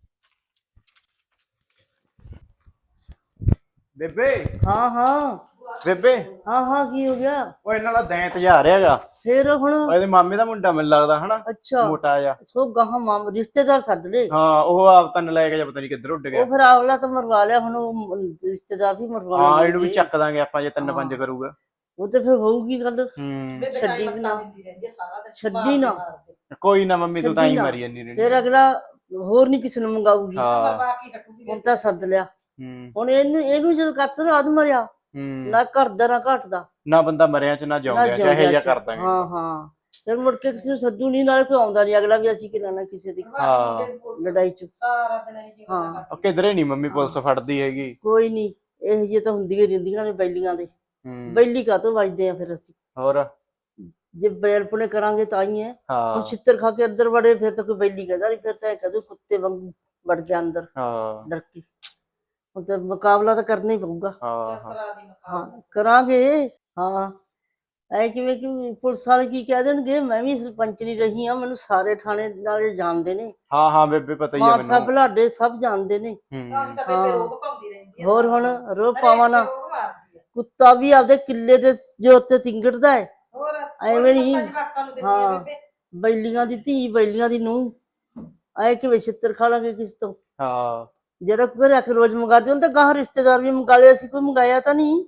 ਬੇਬੇ। ਹਾਂ ਹਾਂ। ਬੇਬੇ? ਹਾਂ ਹਾਂ ਕੀ ਹੋ ਗਿਆ? ਉਹ ਇਹਨਾਂ ਦਾ ਦੈਂ ਤੇ ਜਾ ਰਿਹਾਗਾ ਫੇਰ ਹੁਣ? ਇਹਦੇ ਮਾਮੇ ਦਾ ਮੁੰਡਾ ਮੈਨੂੰ ਲੱਗਦਾ ਹਨਾ? ਅੱਛਾ। ਮੋਟਾ ਜਿਹਾ। ਸੋ ਗਾਹਾਂ ਮਾਮ ਰਿਸ਼ਤੇਦਾਰ ਸੱਦ ਲੈ ਹਾਂ ਉਹ ਆਪ ਤਾਂ ਲੈ ਕੇ ਜਾਂ ਪਤਾ ਨਹੀਂ ਕਿੱਧਰ ਉੱਡ ਗਿਆ। ਉਹ ਫਿਰ ਆਵਲਾ ਤਾਂ ਮਰਵਾ ਲਿਆ ਹੁਣ ਉਹ ਰਿਸ਼ਤੇਦਾਰ ਵੀ ਮਰਵਾ ਹਾਂ। ਇਹਨੂੰ ਵੀ ਚੱਕ ਦਾਂਗੇ ਆਪਾਂ ਜੇ ਤਿੰਨ ਪੰਜ। ਕਰੂਗਾ। ਉਹ ਤੇ ਫਿਰ ਹੋਊਗੀ ਗੱਲ। ਹੂੰ। ਛੱਡੀ ਵੀ ਨਾ। ਛੱਡੀ ਨਾ। ਕੋਈ ਨਾ ਮੰਮੀ ਤੂੰ ਤਾਂ ਹੀ। ਮਰੀ ਜਾਂਦੀ ਫਿਰ ਰਹਿਣੀ ਅਗਲਾ ਹੋਰ ਨਹੀਂ ਕਿਸੇ ਨੂੰ ਮੰਗਾਊਗੀ। ਹਾਂ। ਹੁਣ ਤਾਂ ਸੱਦ ਲਿਆ। ਹੂੰ। ਹੁਣ ਇਹਨੂੰ ਇਹਨੂੰ ਜਦ ਕਰਤਾ ਆਦ ਮਰਿਆ। ਹੂੰ। ਨਾ ਘਰ ਦਾ ਨਾ ਘਟ ਦਾ ਨਾ ਬੰਦਾ ਮਰਿਆ ਚ ਨਾ ਨਾ ਜਾਉਂਦਾ ਚਾਹੇ ਜਿਉਂਦਿਆਂ ਜਾਂ ਚ। ਕਰ ਦਾਂਗੇ ਹਾਂ ਹਾਂ। ਫਿਰ ਮੁੜ ਕੇ ਕਿਸੇ ਨੂੰ ਸੱਦੂ ਨਹੀਂ ਨਾਲੇ ਕੋਈ ਆਉਂਦਾ ਨਹੀਂ ਅਗਲਾ ਵੀ ਅਸੀਂ ਕਿ ਲੈਣਾ ਕਿਸੇ ਦੀ ਹਾਂ। ਲੜਾਈ ਚ। ਸਾਰਾ ਦਿਨ ਇਹ ਹਾਂ। ਉਹ ਕਿਧਰੇ ਨਹੀਂ ਮੰਮੀ ਪੁਲਿਸ ਫੜਦੀ ਹੈਗੀ। ਕੋਈ ਨਹੀਂ ਇਹ ਜੇ ਤਾਂ ਹੁੰਦੀਆਂ ਹੀ ਰਹਿੰਦੀਆਂ ਨੇ ਬੈਲੀਆਂ ਦੇ। ਹੂੰ। ਬੈਲੀ ਕਾਹਤੋਂ ਵੱਜਦੇ ਆ ਫਿਰ ਅਸੀਂ? ਹੋਰ? ਜੇ ਬੈਲ ਪੁਣੇ ਕਰਾਂਗੇ ਤਾਂ ਹੀ ਹੈ। ਹੁਣ ਹਾਂ ਛਿੱਤਰ ਖਾ ਕੇ ਅੰਦਰ ਵੜੇ ਫਿਰ ਤਾਂ ਕੋਈ ਬੈਲੀ ਕਹਦਾ ਨਹੀਂ ਫਿਰ ਤਾਂ ਕਦੋਂ ਕੁੱਤੇ ਵਾਂਗੂ ਵੜ ਗਿਆ ਅੰਦਰ। ਹਾਂ। ਡਰ ਕੇ। ਹੁਣ ਤਾਂ ਮੁਕਾਬਲਾ ਤਾਂ ਕਰਨਾ ਹੀ ਪਊਗਾ। ਹਾਂ ਹਾਂ। ਹਾਂ ਕਰਾਂਗੇ। ਹਾਂ। ਐ ਕਿਵੇਂ ਕਿ ਪੁਲਿਸ ਵਾਲੇ ਕੀ ਕਹਿ ਦੇਣਗੇ? ਮੈਂ ਵੀ ਸਰਪੰਚ ਨਹੀਂ ਰਹੀ ਆ ਮੈਨੂੰ ਸਾਰੇ ਥਾਣੇ ਨਾਲੇ ਜਾਣਦੇ ਨੇ। ਹਾਂ ਹਾਂ ਬੇਬੇ ਪਤਾ ਹੀ ਸਾਹਿਬ ਮੈਨੂੰ। ਬਲਾਡੇ ਸਭ ਜਾਣਦੇ ਨੇ। ਹੂੰ। ਹਾਂ। ਹੋਰ ਹੁਣ ਰੋ ਪਾਵਾਂ ਨਾ। ਕੁੱਤਾ ਵੀ ਆਪਦੇ ਕਿੱਲੇ ਦੇ ਜੋ ਉੱਤੇ ਤਿੰਗੜਦਾ ਹੈ ਐਵੇਂ ਨਹੀਂ। ਹਾਂ। ਬੈਲੀਆਂ ਦੀ ਧੀ ਬੈਲੀਆਂ ਦੀ ਨੂੰ ਐ ਕਿ ਵਿਛਿੱਤਰ ਖਾ ਲਾਂਗੇ ਕਿਸ ਤੋਂ? ਹਾਂ। ਜਿਹੜਾ ਕੋਈ ਘਰੇ ਆ ਕੇ ਰੋਜ਼ ਮੰਗਾਦੇ ਤਾਂ ਗਾਹ ਰਿਸ਼ਤੇਦਾਰ ਵੀ ਮੰਗਾ ਲਿਆ ਸੀ ਕੋਈ ਮੰਗਾਇਆ ਤਾਂ ਨਹੀਂ।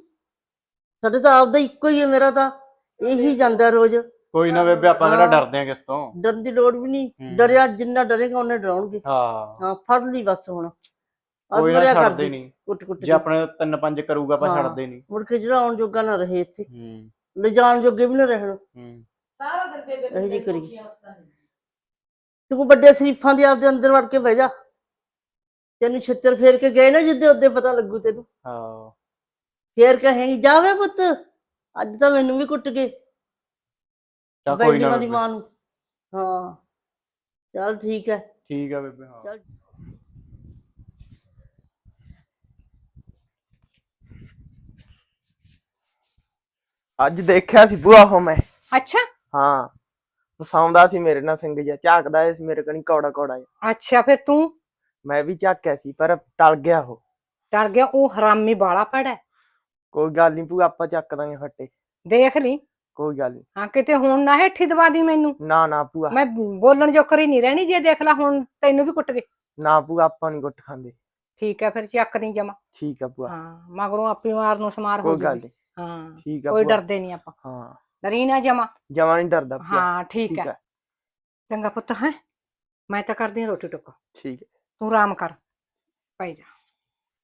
ਸਾਡੇ ਤਾਂ ਆਪਦਾ ਇੱਕੋ ਹੀ ਹੈ ਮੇਰਾ ਤਾਂ ਇਹੀ ਜਾਂਦਾ ਰੋਜ਼। ਕੋਈ ਨਾ ਬੇਬੇ ਆਪਾਂ ਕਿਹੜਾ। ਡਰਦੇ ਆ ਕਿਸ ਤੋਂ? ਡਰਨ ਦੀ ਲੋੜ ਵੀ ਨਹੀਂ। ਡਰਿਆ ਜਿੰਨਾ ਡਰੇਗਾ ਉਹਨੇ ਡਰਾਉਣਗੇ। ਹਾਂ। ਹਾਂ ਫੜ ਲਈ ਬਸ ਹੁਣ। ਕੋਈ ਨਾ ਛੱਡਦੇ ਨਹੀਂ। ਕੁੱਟ ਕੁੱਟ ਜੇ ਆਪਣੇ ਤਿੰਨ ਪੰਜ ਕਰੂਗਾ ਆਪਾਂ। ਛੱਡਦੇ ਨਹੀਂ। ਮੁੜ ਕੇ ਜਿਹੜਾ ਆਉਣ ਜੋਗਾ ਨਾ ਰਹੇ ਇੱਥੇ। ਹੂੰ। ਲਿਜਾਣ ਜੋਗੇ ਵੀ ਨਾ ਰਹਿਣ। ਹੂੰ। ਸਾਰਾ ਦਿਨ ਬੇਬੇ ਇਹੋ ਜਿਹੀ ਕਰੀ। ਤੂੰ ਵੱਡੇ ਸ਼ਰੀਫਾਂ ਦੇ ਆਪਦੇ ਅੰਦਰ ਵੜ ਕੇ ਬਹਿ ਜਾ। ਤੈਨੂੰ ਛਿੱਤਰ ਫੇਰ ਕੇ ਗਏ ਨਾ ਜਿੱਦੇ ਉਹਦੇ ਪਤਾ ਲੱਗੂ ਤੈਨੂੰ। ਹਾਂ। ਫੇਰ ਕਹੇਂਗੀ ਜਾਵੇ ਪੁੱਤ ਅੱਜ ਤਾਂ ਮੈਨੂੰ ਵੀ ਕੁੱਟ ਗਏ। ਚੱਲ ਕੋਈ ਨਾ ਬੈਲੀਆਂ ਦੀ ਬੇਬੇ। ਮਾਂ ਨੂੰ। ਹਾਂ। ਚੱਲ ਠੀਕ ਹੈ। ਠੀਕ ਆ ਬੇਬੇ ਹਾਂ। ਚੱਲ। ਅੱਜ ਦੇਖਿਆ ਸੀ ਬੂਆ ਹੋ ਮੈਂ। ਅੱਛਾ। ਹਾਂ। ਸੌਂਦਾ ਸੀ ਮੇਰੇ ਨਾਲ ਸਿੰਘ ਜਿਹਾ। ਝਾਕਦਾ ਸੀ ਮੇਰੇ ਕਣੀ ਕੌੜਾ ਕੌੜਾ ਜਿਹਾ। ਅੱਛਾ ਫਿਰ ਤੂੰ? ਮੈਂ ਵੀ ਝਾਕਿਆ ਸੀ ਪਰ ਟਲ ਗਿਆ ਉਹ। ਡਰ ਗਿਆ ਉਹ ਹਰਾਮੀ ਬਾਲਾ ਪੜਾ ਕੋਈ ਗੱਲ ਨਹੀਂ ਭੂਆ ਆਪਾਂ ਚੱਕ ਦਾਂਗੇ ਫੱਟੇ। ਦੇਖ ਲਈ ਕੋਈ ਗੱਲ ਨਹੀਂ ਹਾਂ ਕਿਤੇ ਹੁਣ ਨਾ ਹੇਠੀ ਦਵਾ ਦੀ ਮੈਨੂੰ। ਨਾ ਨਾ ਭੂਆ। ਮੈਂ ਬੋਲਣ ਜੋਕਰ ਹੀ ਨਹੀਂ ਰਹਿਣੀ ਜੇ ਦੇਖ ਲੈ ਹੁਣ ਤੈਨੂੰ ਵੀ ਕੁੱਟ ਗਏ। ਨਾ ਭੂਆ ਆਪਾਂ ਨਹੀਂ ਗੁੱਟ ਖਾਂਦੇ। ਠੀਕ ਹੈ ਫਿਰ ਚੱਕ ਨਹੀਂ ਜਮਾ। ਠੀਕ ਆ ਭੂਆ। ਹਾਂ ਮਗਰੋਂ ਆਪੀ ਮਾਰ ਨੂੰ ਸਮਾਰ ਹੋ ਕੋਈ ਗੱਲ ਨਹੀਂ ਹਾਂ ਠੀਕ ਆ ਕੋਈ ਭੂਆ। ਡਰਦੇ ਨਹੀਂ ਆਪਾਂ। ਹਾਂ। ਡਰੀ ਨਾ ਜਮਾ। ਜਮਾ ਨਹੀਂ ਡਰਦਾ ਭੂਆ। ਹਾਂ ਠੀਕ ਹੈ। ਹੈ ਚੰਗਾ ਪੁੱਤ ਹੈ। ਮੈਂ ਤਾਂ ਕਰਦੀ ਹਾਂ ਰੋਟੀ ਟੁੱਕ। ਠੀਕ ਹੈ। ਤੂੰ ਆਰਾਮ ਕਰ। ਪਾਈ ਜਾ।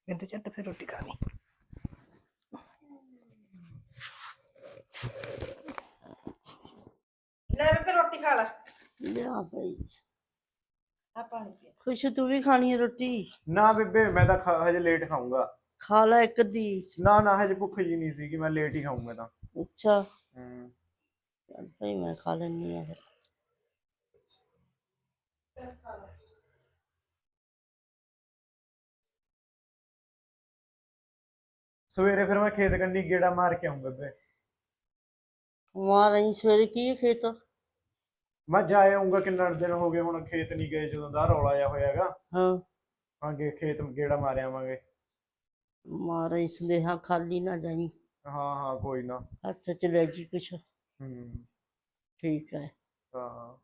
ਬਿੰਦ ਚੱਟ ਫਿਰ ਰੋਟੀ ਖਾ ਲਈ। ਲੈ ਮੈਂ ਫਿਰ ਰੋਟੀ ਖਾ ਲੈ। ਲਿਆ ਭਾਈ। ਆ ਪਾਣੀ ਪੀ। ਖੁਸ਼ ਤੂੰ ਵੀ ਖਾਣੀ ਹੈ ਰੋਟੀ? ਨਾ ਬੇਬੇ ਮੈਂ ਤਾਂ ਖਾ- ਹਜੇ ਲੇਟ ਖਾਊਂਗਾ। ਖਾ ਲੈ ਇੱਕ ਦੀ ਨਾ ਨਾ ਹਜੇ ਭੁੱਖ ਜੀ ਨਹੀਂ ਸੀਗੀ ਮੈਂ ਲੇਟ ਹੀ ਖਾਊਂਗਾ ਤਾਂ। ਅੱਛਾ। ਹੂੰ। ਚੱਲ ਭਾਈ ਮੈਂ ਖਾ ਲੈਣੀ ਆ ਫਿਰ। ਸਵੇਰੇ ਫਿਰ ਮੈਂ ਖੇਤ ਕੰਨੀ ਗੇੜਾ ਮਾਰ ਕੇ ਆਊਂ ਬੇਬੇ। ਮਾਰ ਰਹੀ ਸਵੇਰੇ ਕੀ ਖੇਤ? ਮੈਂ ਜਾ ਆਊਂਗਾ ਕਿੰਨਾ ਦਿਨ ਹੋ ਗਏ ਹੁਣ ਖੇਤ ਨਹੀਂ ਗਏ ਜਦੋਂ ਦਾ ਰੌਲਾ ਜਿਹਾ ਹੋਇਆਗਾ ਹਾਂ। ਆਂਗੇ ਖੇਤ ਗੇੜਾ ਮਾਰ ਆਵਾਂਗੇ। ਮਾਰ ਰਹੀ ਸੁਨੇਹਾ ਖਾਲੀ ਨਾ ਜਾਈ। ਹਾਂ ਹਾਂ ਕੋਈ ਨਾ। ਹੱਥ ਚ ਲੈ ਜੀ ਕੁਛ। ਹੂੰ। ਠੀਕ ਹੈ। ਹਾਂ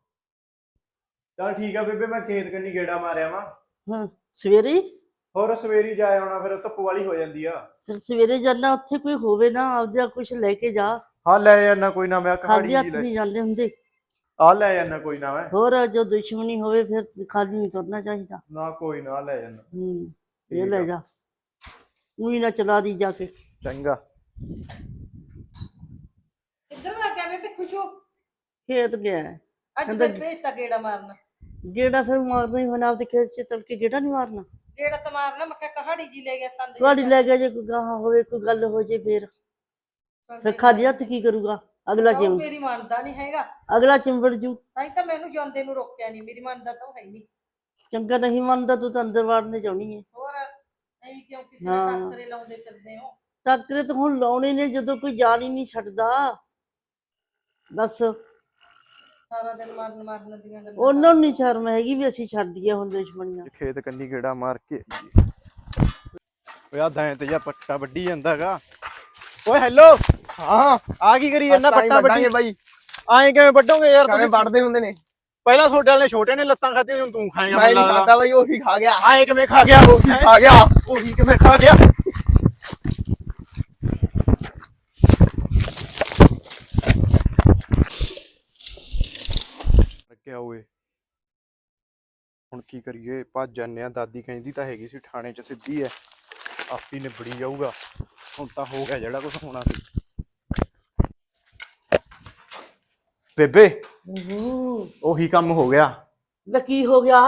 ਚਲ ਠੀਕ ਆ ਬੇਬੇ ਮੈਂ ਖੇਤ ਕੰਨੀ ਗੇੜਾ ਮਾਰਿਆ ਵਾਂ ਹਾਂ ਸਵੇਰੇ? ਹੋਰ ਸਵੇਰੇ ਜਾ ਆਉਣਾ ਫਿਰ ਧੁੱਪ ਵਾਲੀ ਹੋ ਜਾਂਦੀ ਆ। ਫਿਰ ਸਵੇਰੇ ਜਾਣਾ ਉੱਥੇ ਕੋਈ ਹੋਵੇ ਨਾ ਆਪਦਾ ਕੁਛ ਲੈ ਕੇ ਜਾ। ਹਾਂ ਲੈ ਜਾਣਾ ਕੋਈ ਨਾ ਮੈਂ ਖਾਲੀ ਹੱਥ ਨਹੀਂ ਜਾਂਦੇ ਹੁੰਦੇ। ਆ ਲੈ ਜਾਣਾ ਕੋਈ ਨਾ ਮੈਂ। ਹੋਰ ਜੋ ਦੁਸ਼ਮਣੀ ਹੋਵੇ ਫਿਰ ਖਾਲੀ ਨਹੀਂ ਤੁਰਨਾ ਚਾਹੀਦਾ। ਨਾ ਕੋਈ ਨਾ ਲੈ ਜਾਣਾ ਹੂੰ ਇਹ ਲੈ ਆ। ਜਾ। ਉਹੀ ਨਾ ਚਲਾ ਦੀ ਜਾ ਕੇ। ਚੰਗਾ। ਕਿੱਧਰ ਮੈਂ ਗਿਆ ਬੇਬੇ? ਖੁਸ਼ੂ ਖੇਤ ਗਿਆ। ਅੱਜ ਫਿਰ ਭੇਜਤਾ ਗੇੜਾ ਮਾਰਨਾ। ਜਿਹੜਾ ਫਿਰ ਮਾਰਨਾ ਹੀ ਹੋਣਾ ਆਪਦੇ ਖੇਤ ਚ ਤੜਕੇ ਗੇੜਾ ਨਹੀਂ ਮਾਰਨਾ। ਕਹਾੜੀ ਜੀ ਲੈ ਗਿਆ ਸੰਦ ਤੁਹਾਡੀ ਲੈ ਗਿਆ ਜੇ ਕੋਈ ਗਾਹਾਂ ਹੋਵੇ ਕੋਈ ਗੱਲ ਹੋ ਜੇ ਫਿਰ। ਫਿਰ ਖਾਲੀ ਹੱਥ ਕੀ ਕਰੂਗਾ? ਅਗਲਾ ਚਿਮ ਮੇਰੀ ਮੰਨਦਾ ਨਹੀਂ ਹੈਗਾ। ਅਗਲਾ ਚਿੰਬੜ ਜੂ। ਤਾਂ ਹੀ ਤਾਂ ਮੈਨੂੰ ਜਾਂਦੇ ਨੂੰ ਰੋਕਿਆ ਨਹੀਂ ਮੇਰੀ ਮੰਨਦਾ ਤਾਂ ਹੈ ਨਹੀਂ ਚੰਗਾ ਨਹੀਂ ਮੰਨਦਾ ਤੂੰ ਤਾਂ ਅੰਦਰ ਵਾੜਨੇ ਚਾਹਣੀ ਹੈ। ਹੋਰ ਐਵੇਂ ਕਿਉਂ ਕਿਸੇ ਹਾਂ। ਨੇ ਟੱਕਰੇ ਲਾਉਂਦੇ ਫਿਰਦੇ ਹੋ? ਟਾਕਰੇ ਤਾਂ ਹੁਣ ਲਾਉਣੇ ਨੇ ਜਦੋਂ ਕੋਈ ਜਾਨ ਹੀ ਨਹੀਂ ਛੱਡਦਾ। ਬਸ ਸਾਰਾ ਦਿਨ ਮਾਰਨ ਮਾਰਨ ਦੀਆਂ ਗੱਲਾਂ ਉਹਨਾਂ ਨੂੰ ਨਹੀਂ ਸ਼ਰਮ ਹੈਗੀ ਵੀ ਅਸੀਂ ਛੱਡ ਦਈਏ ਹੁਣ ਦੁਸ਼ਮਣੀਆਂ। ਖੇਤ ਕੰਨੀ ਗੇੜਾ ਮਾਰ ਕੇ। ਓਏ ਆ ਦੈਂ ਤੇ ਜਾਂ ਪੱਟਾ ਵੱਢੀ ਜਾਂਦਾਗਾ। ਓਏ ਹੈਲੋ। ਹਾਂ। ਆ ਕੀ ਕਰੀ ਜਾਂਦਾ ਪੱਟਾ ਵੱਢੀ? ਬਾਈ। ਆਏ ਕਿਵੇਂ ਵੱਢੋਗੇ ਯਾਰ ਕਿਵੇਂ ਤੁਸੀਂ? ਵੱਢਦੇ ਹੁੰਦੇ ਨੇ? ਪਹਿਲਾਂ ਛੋਟੇ ਵਾਲੇ ਛੋਟੇ ਨੇ ਲੱਤਾਂ ਖਾਧੀਆਂ ਹੁਣ ਤੂੰ ਖਾਏਗਾ ਮੈਂ ਮੈਨੂੰ ਨਹੀਂ ਲੱਗਦਾ। ਖਾਦਾ ਬਾਈ ਉਹੀ ਖਾ ਗਿਆ। ਆਏ ਕਿਵੇਂ ਖਾ ਗਿਆ? ਉਹ? ਖਾ ਗਿਆ। ਉਹੀ ਕਿਵੇਂ ਖਾ ਗਿਆ? ਲੱਗਿਆ ਓਏ। ਹੁਣ ਕੀ ਕਰੀਏ? ਭੱਜ ਜਾਂਦੇ ਆ। ਦਾਦੀ ਕਹਿੰਦੀ ਤਾਂ ਹੈਗੀ ਸੀ ਥਾਣੇ 'ਚ ਸਿੱਧੀ ਐ। ਆਪੀ ਨਿਬੜੀ ਜਾਊਗਾ। ਹੁਣ ਤਾਂ ਹੋ ਗਿਆ ਜਿਹੜਾ ਕੁਝ ਹੋਣਾ ਸੀ। ਬੇਬੇ ਹੂੰ। ਉਹੀ ਕੰਮ ਹੋ ਗਿਆ। ਵੇ ਕੀ ਹੋ ਗਿਆ?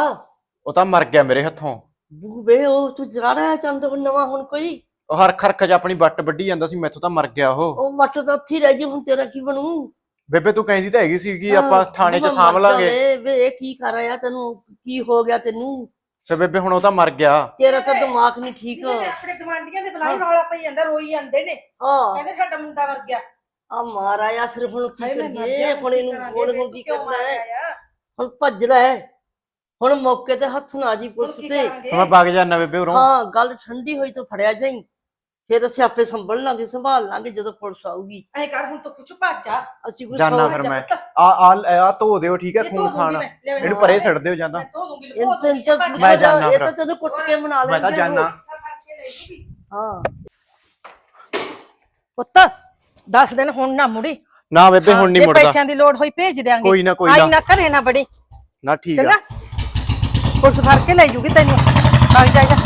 ਉਹ ਤਾਂ ਮਰ ਗਿਆ ਮੇਰੇ ਹੱਥੋਂ। ਬੂ ਵੇ ਉਹ ਤੂੰ ਜਾ ਰਿਹਾ ਚੰਦ ਨਵਾਂ ਹੁਣ ਕੋਈ? ਉਹ ਹਰ ਖਰਖ ਚ ਆਪਣੀ ਵੱਟ ਵੱਢੀ ਜਾਂਦਾ ਸੀ ਮੈਥੋਂ ਤਾਂ ਮਰ ਗਿਆ ਉਹ। ਉਹ ਮੱਟ ਤਾਂ ਉੱਥੇ ਹੀ ਰਹਿ ਗਈ ਹੁਣ ਤੇਰਾ ਕੀ ਬਣੂ? ਬੇਬੇ ਤੂੰ ਕਹਿੰਦੀ ਤਾਂ ਹੈਗੀ ਸੀ ਕਿ ਆਪਾਂ ਥਾਣੇ 'ਚ ਸਾਂਭ ਮਰ ਲਾਂਗੇ। ਵੇ ਇਹ ਕੀ ਕਰ ਰਿਹਾ ਤੈਨੂੰ ਕੀ ਹੋ ਗਿਆ ਤੈਨੂੰ? ਤੇ ਬੇਬੇ ਹੁਣ ਉਹ ਤਾਂ ਮਰ ਗਿਆ। ਤੇਰਾ ਤਾਂ ਦਿਮਾਗ ਨਹੀਂ ਠੀਕ। ਆਪਣੇ ਗਵਾਂਢੀਆਂ ਦੇ ਬਲਾਈ ਰੌਲਾ ਪਈ ਜਾਂਦਾ ਰੋਈ ਜਾਂਦੇ ਨੇ। ਹਾਂ। ਕਹਿੰਦੇ ਸਾਡਾ ਮੁੰਡਾ ਵਰ ਗਿਆ। ਆ ਮਾਰ ਆਇਆ ਫਿਰ ਹੁਣ ਕੀ ਹਾਏ ਮੈਂ ਮਰ ਕਰੀਏ? ਜਾ ਹੁਣ ਇਹਨੂੰ ਹੁਣ ਹੁਣ ਕੀ ਕਰਨਾ ਹੈ? ਹੁਣ ਭੱਜ ਲੈ ਹੁਣ ਮੌਕੇ ਤੇ ਹੱਥ ਨਾ ਜੀ ਪੁਲਿਸ ਤੇ। ਕਰਾਂਗੇ? ਮੈਂ ਵਗ ਜਾਣਾ ਬੇਬੇ ਉਰੋਂ। ਹਾਂ ਗੱਲ ਠੰਡੀ ਹੋਈ ਤਾਂ ਫੜਿਆ ਜਾਈ। ਫਿਰ ਅਸੀਂ ਆਪੇ ਸੰਭਲ ਲਾਂਗੇ ਸੰਭਾਲ ਲਾਂਗੇ ਜਦੋਂ ਪੁਲਿਸ ਆਊਗੀ। ਐ ਕਰ ਹੁਣ ਤੂੰ ਕੁਛ ਭਾਜਾ ਅਸੀਂ ਕੁਝ ਜਾਨਾ ਫਿਰ ਮੈਂ। ਆ ਆ ਆ ਧੋ ਦਿਓ ਠੀਕ ਹੈ ਖੂਨ ਖਾਣ। ਇਹਨੂੰ ਪਰੇ ਛੱਡ ਦਿਓ ਜਾਂਦਾ ਮੈਂ ਧੋ ਦੂੰਗੀ ਇਹ ਤਾਂ ਇਹ ਤਾਂ ਮੈਂ ਜਾਨਾ ਇਹ। ਤਾਂ ਤੈਨੂੰ ਕੁੱਟ ਕੇ ਮਨਾ ਲੈਣਗੇ ਮੈਂ ਤਾਂ ਜਾਨਾ। ਹਾਂ। ਪੁੱਤ 10 ਦਿਨ ਹੁਣ ਨਾ ਮੁੜੀ। ਨਾ ਬੇਬੇ ਹੁਣ ਨਹੀਂ ਮੁੜਦਾ। ਪੈਸਿਆਂ ਦੀ ਲੋੜ ਹੋਈ ਭੇਜ ਦਿਆਂਗੇ। ਕੋਈ ਨਾ ਕੋਈ ਆਈ ਨਾ ਨਾ ਘਰੇ ਨਾ ਬੜੀ। ਨਾ ਠੀਕ ਆ। ਚੰਗਾ। ਪੁਲਿਸ ਫੜ ਕੇ ਲੈ ਜੂਗੀ ਤੈਨੂੰ। ਬਾਈ ਜਾ ਜਾ।